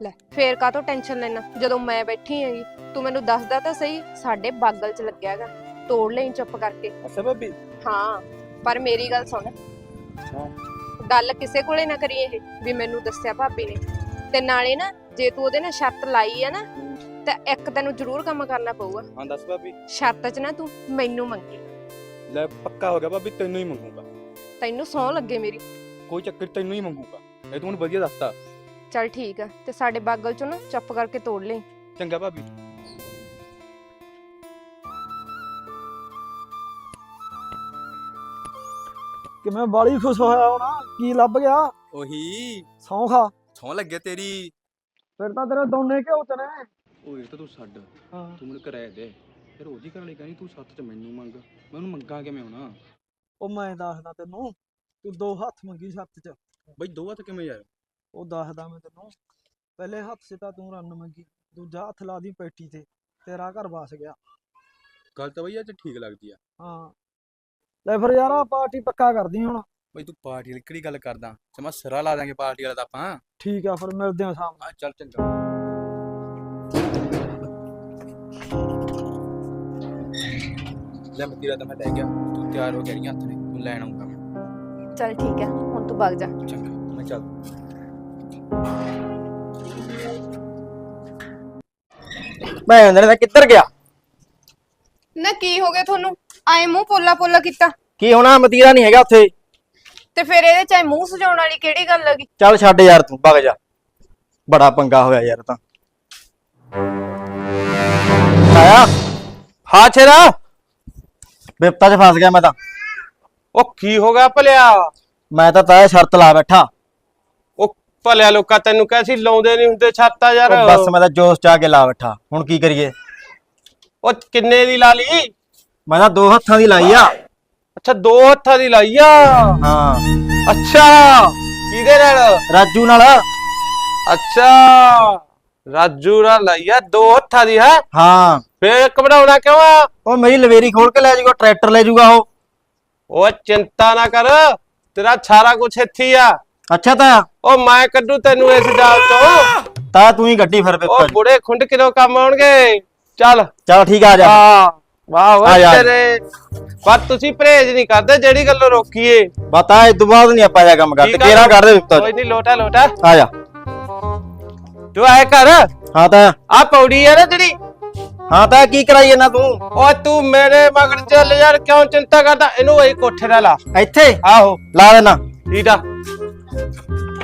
ਲੈ ਫੇਰ ਕਾਹਤੋਂ ਟੈਨਸ਼ਨ ਲੈਣਾ? ਜਦੋਂ ਮੈਂ ਬੈਠੀ ਹੈਗੀ ਤੂੰ ਮੈਨੂੰ ਦੱਸਦਾ ਤਾਂ ਸਹੀ ਸਾਡੇ ਬਾਗਲ 'ਚ ਲੱਗਿਆਗਾ ਤੋੜ ਲਈ ਚੁੱਪ ਕਰਕੇ। ਅੱਛਾ ਭਾਬੀ। ਹਾਂ ਪਰ ਮੇਰੀ ਗੱਲ ਸੁਣ। ਗੱਲ ਕਿਸੇ ਕੋਲੇ ਨਾ ਕਰੀ ਇਹ ਵੀ ਮੈਨੂੰ ਦੱਸਿਆ ਭਾਬੀ ਨੇ। ਤੇ ਨਾਲੇ ਨਾ ਜੇ ਤੂੰ ਉਹਦੇ ਨਾਲ ਸ਼ਰਤ ਲਾਈ ਹੈ ਨਾ ਤਾਂ ਇੱਕ ਤੈਨੂੰ ਜ਼ਰੂਰ ਕੰਮ ਕਰਨਾ ਪਊਗਾ। ਹਾਂ ਦੱਸ ਭਾਬੀ। ਸ਼ਰਤ 'ਚ ਨਾ ਤੂੰ ਮੈਨੂੰ ਮੰਗੀ। ਲੈ ਪੱਕਾ ਹੋ ਗਿਆ ਭਾਬੀ ਤੈਨੂੰ ਹੀ ਮੰਗੂਗਾ। ਤੈਨੂੰ ਸੌ ਲੱਗੇ ਮੇਰੀ। ਕੋਈ ਚੱਕਰ ਤੈਨੂੰ ਹੀ ਮੰਗੂਗਾ। ਇਹ ਤੂੰ ਮੈਨੂੰ ਵਧੀਆ ਦੱਸਤਾ। ਚੱਲ ਠੀਕ ਆ ਤੇ ਸਾਡੇ ਬਾਗਲ 'ਚੋਂ ਨਾ ਚੁੱਪ ਕਰਕੇ ਤੋੜ ਲਈ ਚੰਗਾ ਭਾਬੀ। ਕਿਵੇਂ ਬਾਲੀ ਖੁਸ਼ ਹੋਇਆ ਹੋਣਾ? ਕੀ ਲੱਭ ਗਿਆ? ਉਹੀ। ਸੌਂ ਖਾ। ਸੌ ਲੱਗੇ ਤੇਰੀ। ਫਿਰ ਤਾਂ ਤੇਰੇ ਦੋਨੇ ਘਿਓ ਚ ਨੇ ਓਏ ਤਾਂ ਤੂੰ ਛੱਡ। ਤੂੰ ਮੈਨੂੰ ਕਰਾਇਆ ਦੇ। ਫਿਰ ਉਹਦੀ ਘਰ ਵਾਲੀ ਕਹਿੰਦੀ ਤੂੰ ਸੱਤ ਚ ਮੈਨੂੰ ਮੰਗ। ਮੈਂ ਉਹਨੂੰ ਮੰਗਾ ਕਿਵੇਂ ਹੋਣਾ? ਉਹ ਮੈਂ ਦੱਸਦਾ ਤੈਨੂੰ ਤੂੰ ਦੋ ਹੱਥ ਮੰਗੀ ਛੱਤ ਚ। ਬਈ ਦੋ ਹੱਥ ਕਿਵੇਂ ਯਾਰ? ਉਹ ਦੱਸਦਾ ਮੈਂ ਤੈਨੂੰ ਪਹਿਲੇ ਹੱਥ 'ਚ ਤਾਂ ਤੂੰ ਰੰਨ ਮੰਗੀ ਦੂਜਾ ਹੱਥ ਲਾ ਦੀ ਪੇਟੀ ਤੇ ਤੇਰਾ ਘਰ ਵਸ ਗਿਆ। ਗੱਲ ਤਾਂ ਬਈ ਅੱਜ ਠੀਕ ਲੱਗਦੀ ਆ। ਹਾਂ। ਲੈ ਫਿਰ ਯਾਰ ਆ ਪਾਰਟੀ ਪੱਕਾ ਕਰਦੀ ਹੁਣ। ਬਈ ਤੂੰ ਪਾਰਟੀ ਵਾਲੀ ਕਿਹੜੀ ਗੱਲ ਕਰਦਾ? ਸਮਾਂ ਸਿਰਾ ਲਾ ਦਾਂਗੇ ਪਾਰਟੀ ਵਾਲਾ ਤਾਂ ਆਪਾਂ। ਠੀਕ ਆ ਫਿਰ ਮਿਲਦੇ ਆ ਸ਼ਾਮ ਨੂੰ। ਆ ਚੱਲ ਚੰਗਾ। ਲੈ ਮੈਂ ਤੇਰਾ ਤਾਂ ਮੈਂ ਲੈ ਗਿਆ। ਤੂੰ ਤਿਆਰ ਹੋ ਕੇ ਰਹੀ ਹੱਥ ਨੇ ਤੂੰ ਲੈਣ ਆਉਂਗਾ ਮੈਂ ਚੱਲ ਠੀਕ ਆ ਹੁਣ ਤੂੰ ਵਗ ਜਾ। ਚੰਗਾ ਮੈਂ ਚੱਲ ਮੈਂ ਅੰਦਰ ਦਾ ਕਿੱਧਰ ਗਿਆ? ਨਾ ਕੀ ਹੋ ਗਿਆ ਤੁਹਾਨੂੰ? ਆਏ ਮੂੰਹ ਪੋਲਾ ਪੋਲਾ ਕੀਤਾ। ਕੀ ਹੋਣਾ? ਮਤੀਰਾ ਨਹੀਂ ਹੈਗਾ ਉੱਥੇ। ਤੇ ਫਿਰ ਇਹਦੇ ਚ ਆਏਂ ਮੂੰਹ ਸਜਾਉਣ ਵਾਲੀ ਕਿਹੜੀ ਗੱਲ ਹੈਗੀ? ਚੱਲ ਛੱਡ ਯਾਰ ਤੂੰ ਵਗ ਜਾ। ਬੜਾ ਪੰਗਾ ਹੋਇਆ ਯਾਰ ਤਾਂ। ਆਇਆ? ਹਾਂ ਛੇਰਾ। ਬਿਪਤਾ 'ਚ ਫਸ ਗਿਆ ਮੈਂ ਤਾਂ। ਉਹ ਕੀ ਹੋ ਗਿਆ ਭਲਿਆ? ਮੈਂ ਤਾਂ ਤਾਇਆ ਸ਼ਰਤ ਲਾ ਬੈਠਾ। ਉਹ ਭਲਿਆ ਲੋਕਾਂ ਤੈਨੂੰ ਕਹਿ ਸੀ ਲਾਉਂਦੇ ਨਹੀਂ ਹੁੰਦੇ ਛੱਤਾ ਯਾਰ। ਉਹ ਬਸ ਮੈਂ ਤਾਂ ਜੋਸ਼ ਚ ਆ ਕੇ ਲਾ ਬੈਠਾ। ਹੁਣ ਕੀ ਕਰੀਏ? ਉਹ ਕਿੰਨੇ ਦੀ ਲਾ ਲਈ? ਮੈਂ ਤਾਂ ਦੋ ਹੱਥਾਂ ਦੀ ਲਾਈ ਆ। ਅੱਛਾ ਦੋ ਹੱਥਾਂ ਦੀ ਲਾਈ ਆ? ਹਾਂ। ਅੱਛਾ ਕਿਹਦੇ ਨਾਲ? ਰਾਜੂ ਨਾਲ। ਅੱਛਾ ਰਾਜੂ ਨਾਲ ਲਾਈ ਆ ਦੋ ਹੱਥਾਂ ਦੀ ਹੈ? ਹਾਂ। ਫੇਰ ਘਬਰਾਉਣਾ ਕਿਉਂ ਆ? ਉਹ ਮੇਰੀ ਲਵੇਰੀ ਖੋਲ ਕੇ ਲੈ ਜਾਊਗਾ ਟਰੈਕਟਰ ਲੈ ਜਾਊਗਾ ਉਹ। ਉਹ ਚਿੰਤਾ ਨਾ ਕਰ ਤੇਰਾ ਸਾਰਾ ਕੁਝ ਇੱਥੇ ਹੀ ਆ। ਅੱਛਾ ਤਾਇਆ ਉਹ ਮੈਂ ਕੱਢੂ ਤੈਨੂੰ ਇਸ ਜਾਲ ਤੋਂ ਤਾਂ ਤੂੰ ਹੀ ਗੱਡੀ ਫਿਰ ਉਹ ਬਿਪਤਾ 'ਚ। ਬੁੜੇ ਖੁੰਡ ਕਿਲੋ ਕੰਮ ਆਉਣਗੇ? ਚੱਲ। ਚੱਲ ਠੀਕ ਆ ਆ ਜਾ। ਆ ਵਾਹ ਆ ਵਾ ਜਾ। ਤੇਰੇ। ਪਰ ਤੁਸੀਂ ਪਰਹੇਜ ਨਹੀਂ ਕਰਦੇ ਜਿਹੜੀ ਗੱਲੋਂ ਰੋਕੀਏ। ਬਤਾ ਇਸ ਤੋਂ ਬਾਅਦ ਨਹੀਂ ਆਪਾਂ ਇਹ ਕੰਮ ਕਰਦੇ। ਆ। ਕੇਰਾ ਦੇ 'ਚ। ਕੋਈ ਨਹੀਂ ਲੋਟਾ ਲੋਟਾ। ਆ ਜਾ। ਤੂੰ ਆਏ ਕਰ। ਹਾਂ ਤਾਇਆ ਆ ਪੌੜੀ ਆ ਨਾ ਜਿਹੜੀ। ਹਾਂ ਤਾਇਆ ਕੀ ਕਰਾਈਏ ਨਾ ਤੂੰ? ਉਹ ਤੂੰ ਮੇਰੇ ਮਗਰ ਚੱਲ ਯਾਰ ਕਿਉਂ ਚਿੰਤਾ ਕਰਦਾ? ਇਹਨੂੰ ਇਹ ਕੋਠੇ ਦਾ ਲਾ। ਇੱਥੇ? ਆਹੋ। ਲਾ ਦੇਣਾ। ਠੀਕ ਆ।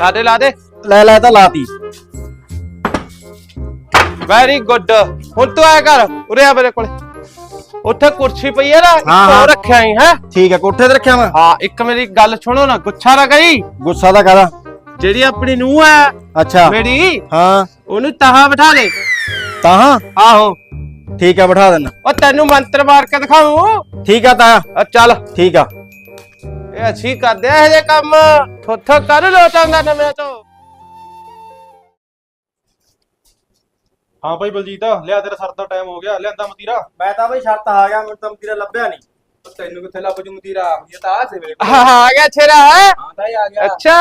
ਲਾ ਦੇ ਲਾ ਦੇ। ਲੈ ਲੈ ਤਾਂ ਲਾਤੀ। ਵੈਰੀ ਗੁੱਡ ਹੁਣ ਤੂੰ ਆਇਆ ਕਰ ਉਰੇ ਆ ਮੇਰੇ ਕੋਲੇ। ਉੱਥੇ ਕੁਰਸੀ ਪਈ ਹੈ ਨਾ ਹਾਂ, ਹਾਂ। ਉਹ ਰੱਖਿਆ ਹੀ ਹੈ? ਠੀਕ ਹੈ ਕੋਠੇ ਤੇ ਰੱਖਿਆ ਮੈਂ। ਹਾਂ ਇੱਕ ਮੇਰੀ ਗੱਲ ਸੁਣੋ ਨਾ ਗੁੱਛਾ ਨਾ ਗਈ ਗੁੱਸਾ ਦਾ ਕਾਦਾ ਜਿਹੜੀ ਆਪਣੀ ਨੂੰਹ ਹੈ ਅੱਛਾ। ਮੇਰੀ ਹਾਂ। ਉਹਨੂੰ ਤਹਾ ਬਿਠਾ ਦੇ। ਤਾਂ ਹਾਂ ਆਹੋ। ਠੀਕ ਹੈ ਬਿਠਾ ਦੇਣਾ ਉਹ ਤੈਨੂੰ ਮੰਤਰ ਮਾਰ ਕੇ ਦਿਖਾਉ। ਠੀਕ ਆ ਤਾਇਆ ਆ ਚੱਲ। ਠੀਕ ਆ। ਇਹ ਅਸੀਂ ਕਰਦੇ ਆ ਇਹ ਕੰਮ। ਥੋਥੋ ਕਰ ਲੋਟਾਂ ਦਾ ਨਵੇਂ ਤੋਂ। ਹਾਂ ਭਾਈ ਬਲਜੀਤ ਲਿਆ ਤੇਰਾ ਸਰ ਦਾ ਟਾਈਮ ਹੋ ਗਿਆ ਲਿਆਂਦਾ ਮਤੀਰਾ। ਮੈਂ ਤਾਂ ਬਈ ਸ਼ਰਤ ਆ ਗਿਆ ਮੈਨੂੰ ਤਾਂ ਮਤੀਰਾ ਲੱਭਿਆ ਨਹੀਂ। ਤੈਨੂੰ ਕਿੱਥੇ ਲੱਭ ਜੂ ਮਤੀਰਾ? ਇਹ ਤਾਂ ਆ ਸੇ ਮੇਰੇ ਕੋਲ ਹਾਂ ਆ ਗਿਆ ਛੇਰਾ ਹੈ? ਹਾਂ ਤਾਂ ਇਹ ਆ ਗਿਆ। ਅੱਛਾ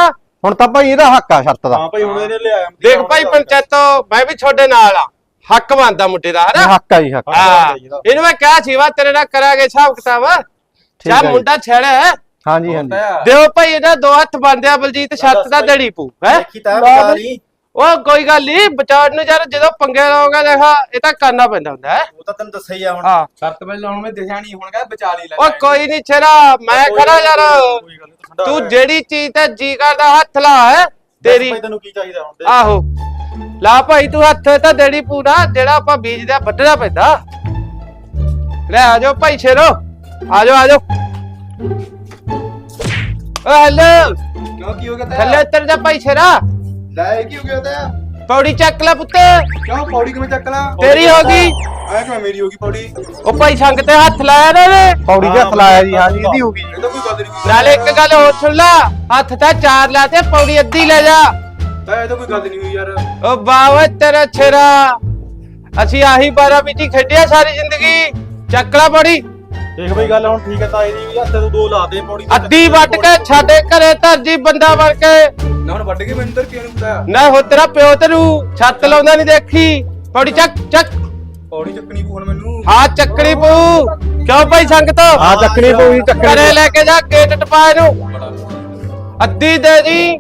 ਹੁਣ ਤਾਂ ਭਾਈ ਇਹਦਾ ਹੱਕ ਆ ਸ਼ਰਤ ਹਾਂ ਭਾਈ ਹੁਣ ਇਹਨੇ ਲਿਆਇਆ ਮਤੀਰਾ, ਦੇਖ ਹੁਣ ਭਾਈ ਪੰਚਾਇਤੋ ਮੈਂ ਵੀ ਤੁਹਾਡੇ ਨਾਲ ਆ। ਹੱਕ ਬਣਦਾ ਮੁੰਡੇ ਦਾ ਹੈ ਨਾ ਹੱਕ ਆ ਜੀ ਹੱਕ ਹਾਂ ਇਹਨੂੰ ਮੈਂ ਕਿਹਾ ਸੀ ਵਾ ਤੇਰੇ ਨਾਲ ਕਰਾਂਗੇ ਹਿਸਾਬ ਕਿਤਾਬ। ਠੀਕ ਚਾ ਹੈ ਜੀ। ਮੁੰਡਾ ਛੇੜਾ ਹੈ? ਹਾਂਜੀ ਹੁਣ ਹਾਂਜੀ। ਤਾਂ ਆ। ਦਿਓ ਭਾਈ ਇਹਦਾ ਦੋ ਹੱਥ ਬੰਦਿਆ ਬਲਜੀਤ ਛੱਤ ਦਾ ਦੜੀ ਪੂ ਹੈ? ਦੇਖੀ ਤਾਂ। ਲਈ ਉਹ ਕੋਈ ਗੱਲ ਨਹੀਂ ਬਚਾਉਣ ਨੂੰ ਯਾਰ ਜਦੋਂ ਪੰਗੇ ਲਾਓਗਾ ਦੇਖਾ ਇਹ ਤਾਂ ਕਰਨਾ ਪੈਂਦਾ ਹੁੰਦਾ ਹੈ। ਉਹ ਤਾਂ ਤੈਨੂੰ ਦੱਸਿਆ ਹੀ ਆ ਹੁਣ। ਹਾਂ। ਸ਼ਰਤ ਪਹਿਲਾਂ ਲਾਉਣ ਮੈਂ ਦਿਖਿਆ ਨਹੀਂ ਹੁਣ ਕਹਿੰਦਾ ਬਚਾ ਲਈ ਲੈ ਉਹ ਕੋਈ ਨਹੀਂ ਛੇਰਾ ਮੈਂ ਖੜਾ ਯਾਰ। ਤੂੰ। ਜਿਹੜੀ ਚੀਜ਼ ਤੇ ਜੀ ਕਰਦਾ ਹੱਥ ਲਾ ਹੈ ਤੇਰੀ। ਤੈਨੂੰ ਕੀ ਚਾਹੀਦਾ ਹੁਣ। ਆਹੋ। ਲਾ ਭਾਈ ਤੂੰ ਹੱਥ ਤਾਂ ਦੇੜੀ ਪੂਰਾ ਜਿਹੜਾ ਆਪਾਂ ਬੀਜਦੇ ਆ ਵੱਢਣਾ ਪੈਂਦਾ। ਲੈ ਆ ਜਾਓ ਭਾਈ ਸ਼ੇਰੋ ਆ ਜਾਓ ਆ ਜਾਓ। ਓ ਹੈਲੋ। ਕਿਉਂ ਕੀ ਹੋ ਗਿਆ ਥੱਲੇ ਉੱਤਰ ਜਾ ਭਾਈ ਸ਼ੇਰਾ ਲੈ ਕੀ ਹੋ ਗਿਆ ਤਾਂ ਪੌੜੀ ਚੱਕ ਲੈ ਪੁੱਤ। ਕਿਉਂ ਪੌੜੀ ਕਿਵੇਂ ਚੱਕ ਲਾਂ? ਤੇਰੀ ਹੋ ਗਈ। ਆਇਆ ਕਿਵੇਂ ਮੇਰੀ ਹੋ ਗਈ ਪੌੜੀ? ਉਹ ਭਾਈ ਸੰਗ ਤੇ ਹੱਥ ਲਾਇਆ ਨਾ ਇਹਨੇ। ਪੌੜੀ ਤੇ ਹੱਥ ਲਾਇਆ ਜੀ ਹਾਂਜੀ ਇਹਦੀ ਹੋ ਗਈ। ਇਹ ਤਾਂ ਕੋਈ ਗੱਲ ਨਹੀਂ ਨਾਲੇ ਇੱਕ ਗੱਲ ਹੋਰ ਸੁਣ ਲਾ। ਹੱਥ ਤਾਂ ਚਾਰ ਲਾ ਤੇ ਪੌੜੀ ਅੱਧੀ ਲੈ ਜਾ। ਤਾਂ ਇਹ ਤਾਂ ਕੋਈ ਗੱਲ ਨਹੀਂ ਹੋਈ ਯਾਰ। ਓ ਬਾਵੇ ਤੇਰਾ ਛੇਰਾ। ਅਸੀਂ ਆਹੀ ਬਾਰਾ ਵਿੱਚ ਹੀ ਖੇਡਿਆ ਸਾਰੀ ਜ਼ਿੰਦਗੀ। ਚੱਕ ਲੈ ਪੌੜੀ। ਦੇਖ ਬਈ ਗੱਲ ਹੁਣ ਠੀਕ ਹੈ ਤਾਂ ਇਹਦੀ ਵੀ ਹੱਥ ਤੋਂ ਦੋ ਲਾ ਦੇ ਪੌੜੀ ਤੇ ਅੱਧੀ ਵੱਟ ਕੇ ਛਾਡੇ ਘਰੇ ਧਰਜੀ ਬੰਦਾ ਵੜ ਕੇ। ਨਾ ਹੁਣ ਵੱਢ ਕੇ ਮੈਨੂੰ ਕਿਉਂ ਨਹੀਂ ਨਾ ਹੋ ਤੇਰਾ ਪਿਓ ਤੈਨੂੰ ਛੱਤ ਲਾਉਂਦਾ ਨਹੀਂ ਦੇਖੀ। ਪੌੜੀ ਚੱਕ ਚੱਕ। ਪੌੜੀ ਚੱਕਣੀ ਪੂ ਹੁਣ ਮੈਨੂੰ। ਆ ਚੱਕਣੀ ਪਊ। ਕਿਉਂ ਭਾਈ ਸੰਗਤ? ਆ ਚੱਕਣੀ ਪਊਗੀ ਚੱਕਣੀ ਘਰੇ ਲੈ ਕੇ ਜਾ ਗੇਟ ਟਪਾ ਇਹਨੂੰ। ਬੜਾ ਅੱਧੀ ਦੇ ਦੀ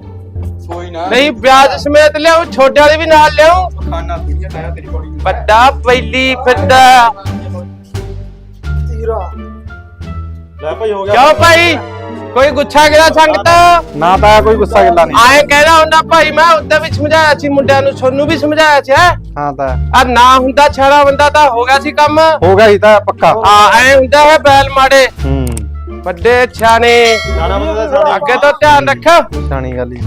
ਕੋਈ ਨਾ। ਨਹੀਂ ਵਿਆਜ ਸਮੇਤ ਲਿਆਉ ਛੋਟੇ ਵਾਲੀ ਵੀ ਨਾਲ ਲਿਆਉ। ਖਾਣਾ ਲਾਇਆ ਤੇਰੀ ਪੌੜੀ ਨੂੰ। ਵੱਡਾ ਪਹਿਲੀ ਫਿਰਦਾ। ਲੈ ਭਾਈ ਹੋ ਗਿਆ। ਕਿਉਂ ਭਾਈ? ਕੋਈ ਗੁੱਛਾ ਗਿਲਾ ਸੰਗਤ? ਨਾ ਤਾਂ ਕੋਈ ਗੁੱਸਾ ਗਿੱਲਾ ਨਹੀਂ। ਆਏ ਕਹਿਣਾ ਹੁੰਦਾ ਭਾਈ ਮੈਂ ਉਦੋਂ ਵੀ ਸਮਝਾਇਆ ਸੀ ਮੁੰਡਿਆਂ ਨੂੰ ਸੋਨੂੰ ਵੀ ਸਮਝਾਇਆ ਸੀ ਹੈਂ। ਹਾਂ ਤਾਂ। ਆ ਨਾ ਹੁੰਦਾ ਛੜਾ ਬੰਦਾ ਤਾਂ ਹੋ ਗਿਆ ਸੀ ਕੰਮ। ਹੋ ਗਿਆ ਜੀ ਤਾਂ ਪੱਕਾ। ਆ ਐ ਹੁੰਦਾ ਹੈ ਬੈਲ ਮਾੜੇ। ਹੂੰ। ਵੱਡੇ ਛਾਣੇ ਅੱਗੇ ਤੋਂ ਧਿਆਨ ਰੱਖ। ਸਿਆਣੀ ਗੱਲ ਜੀ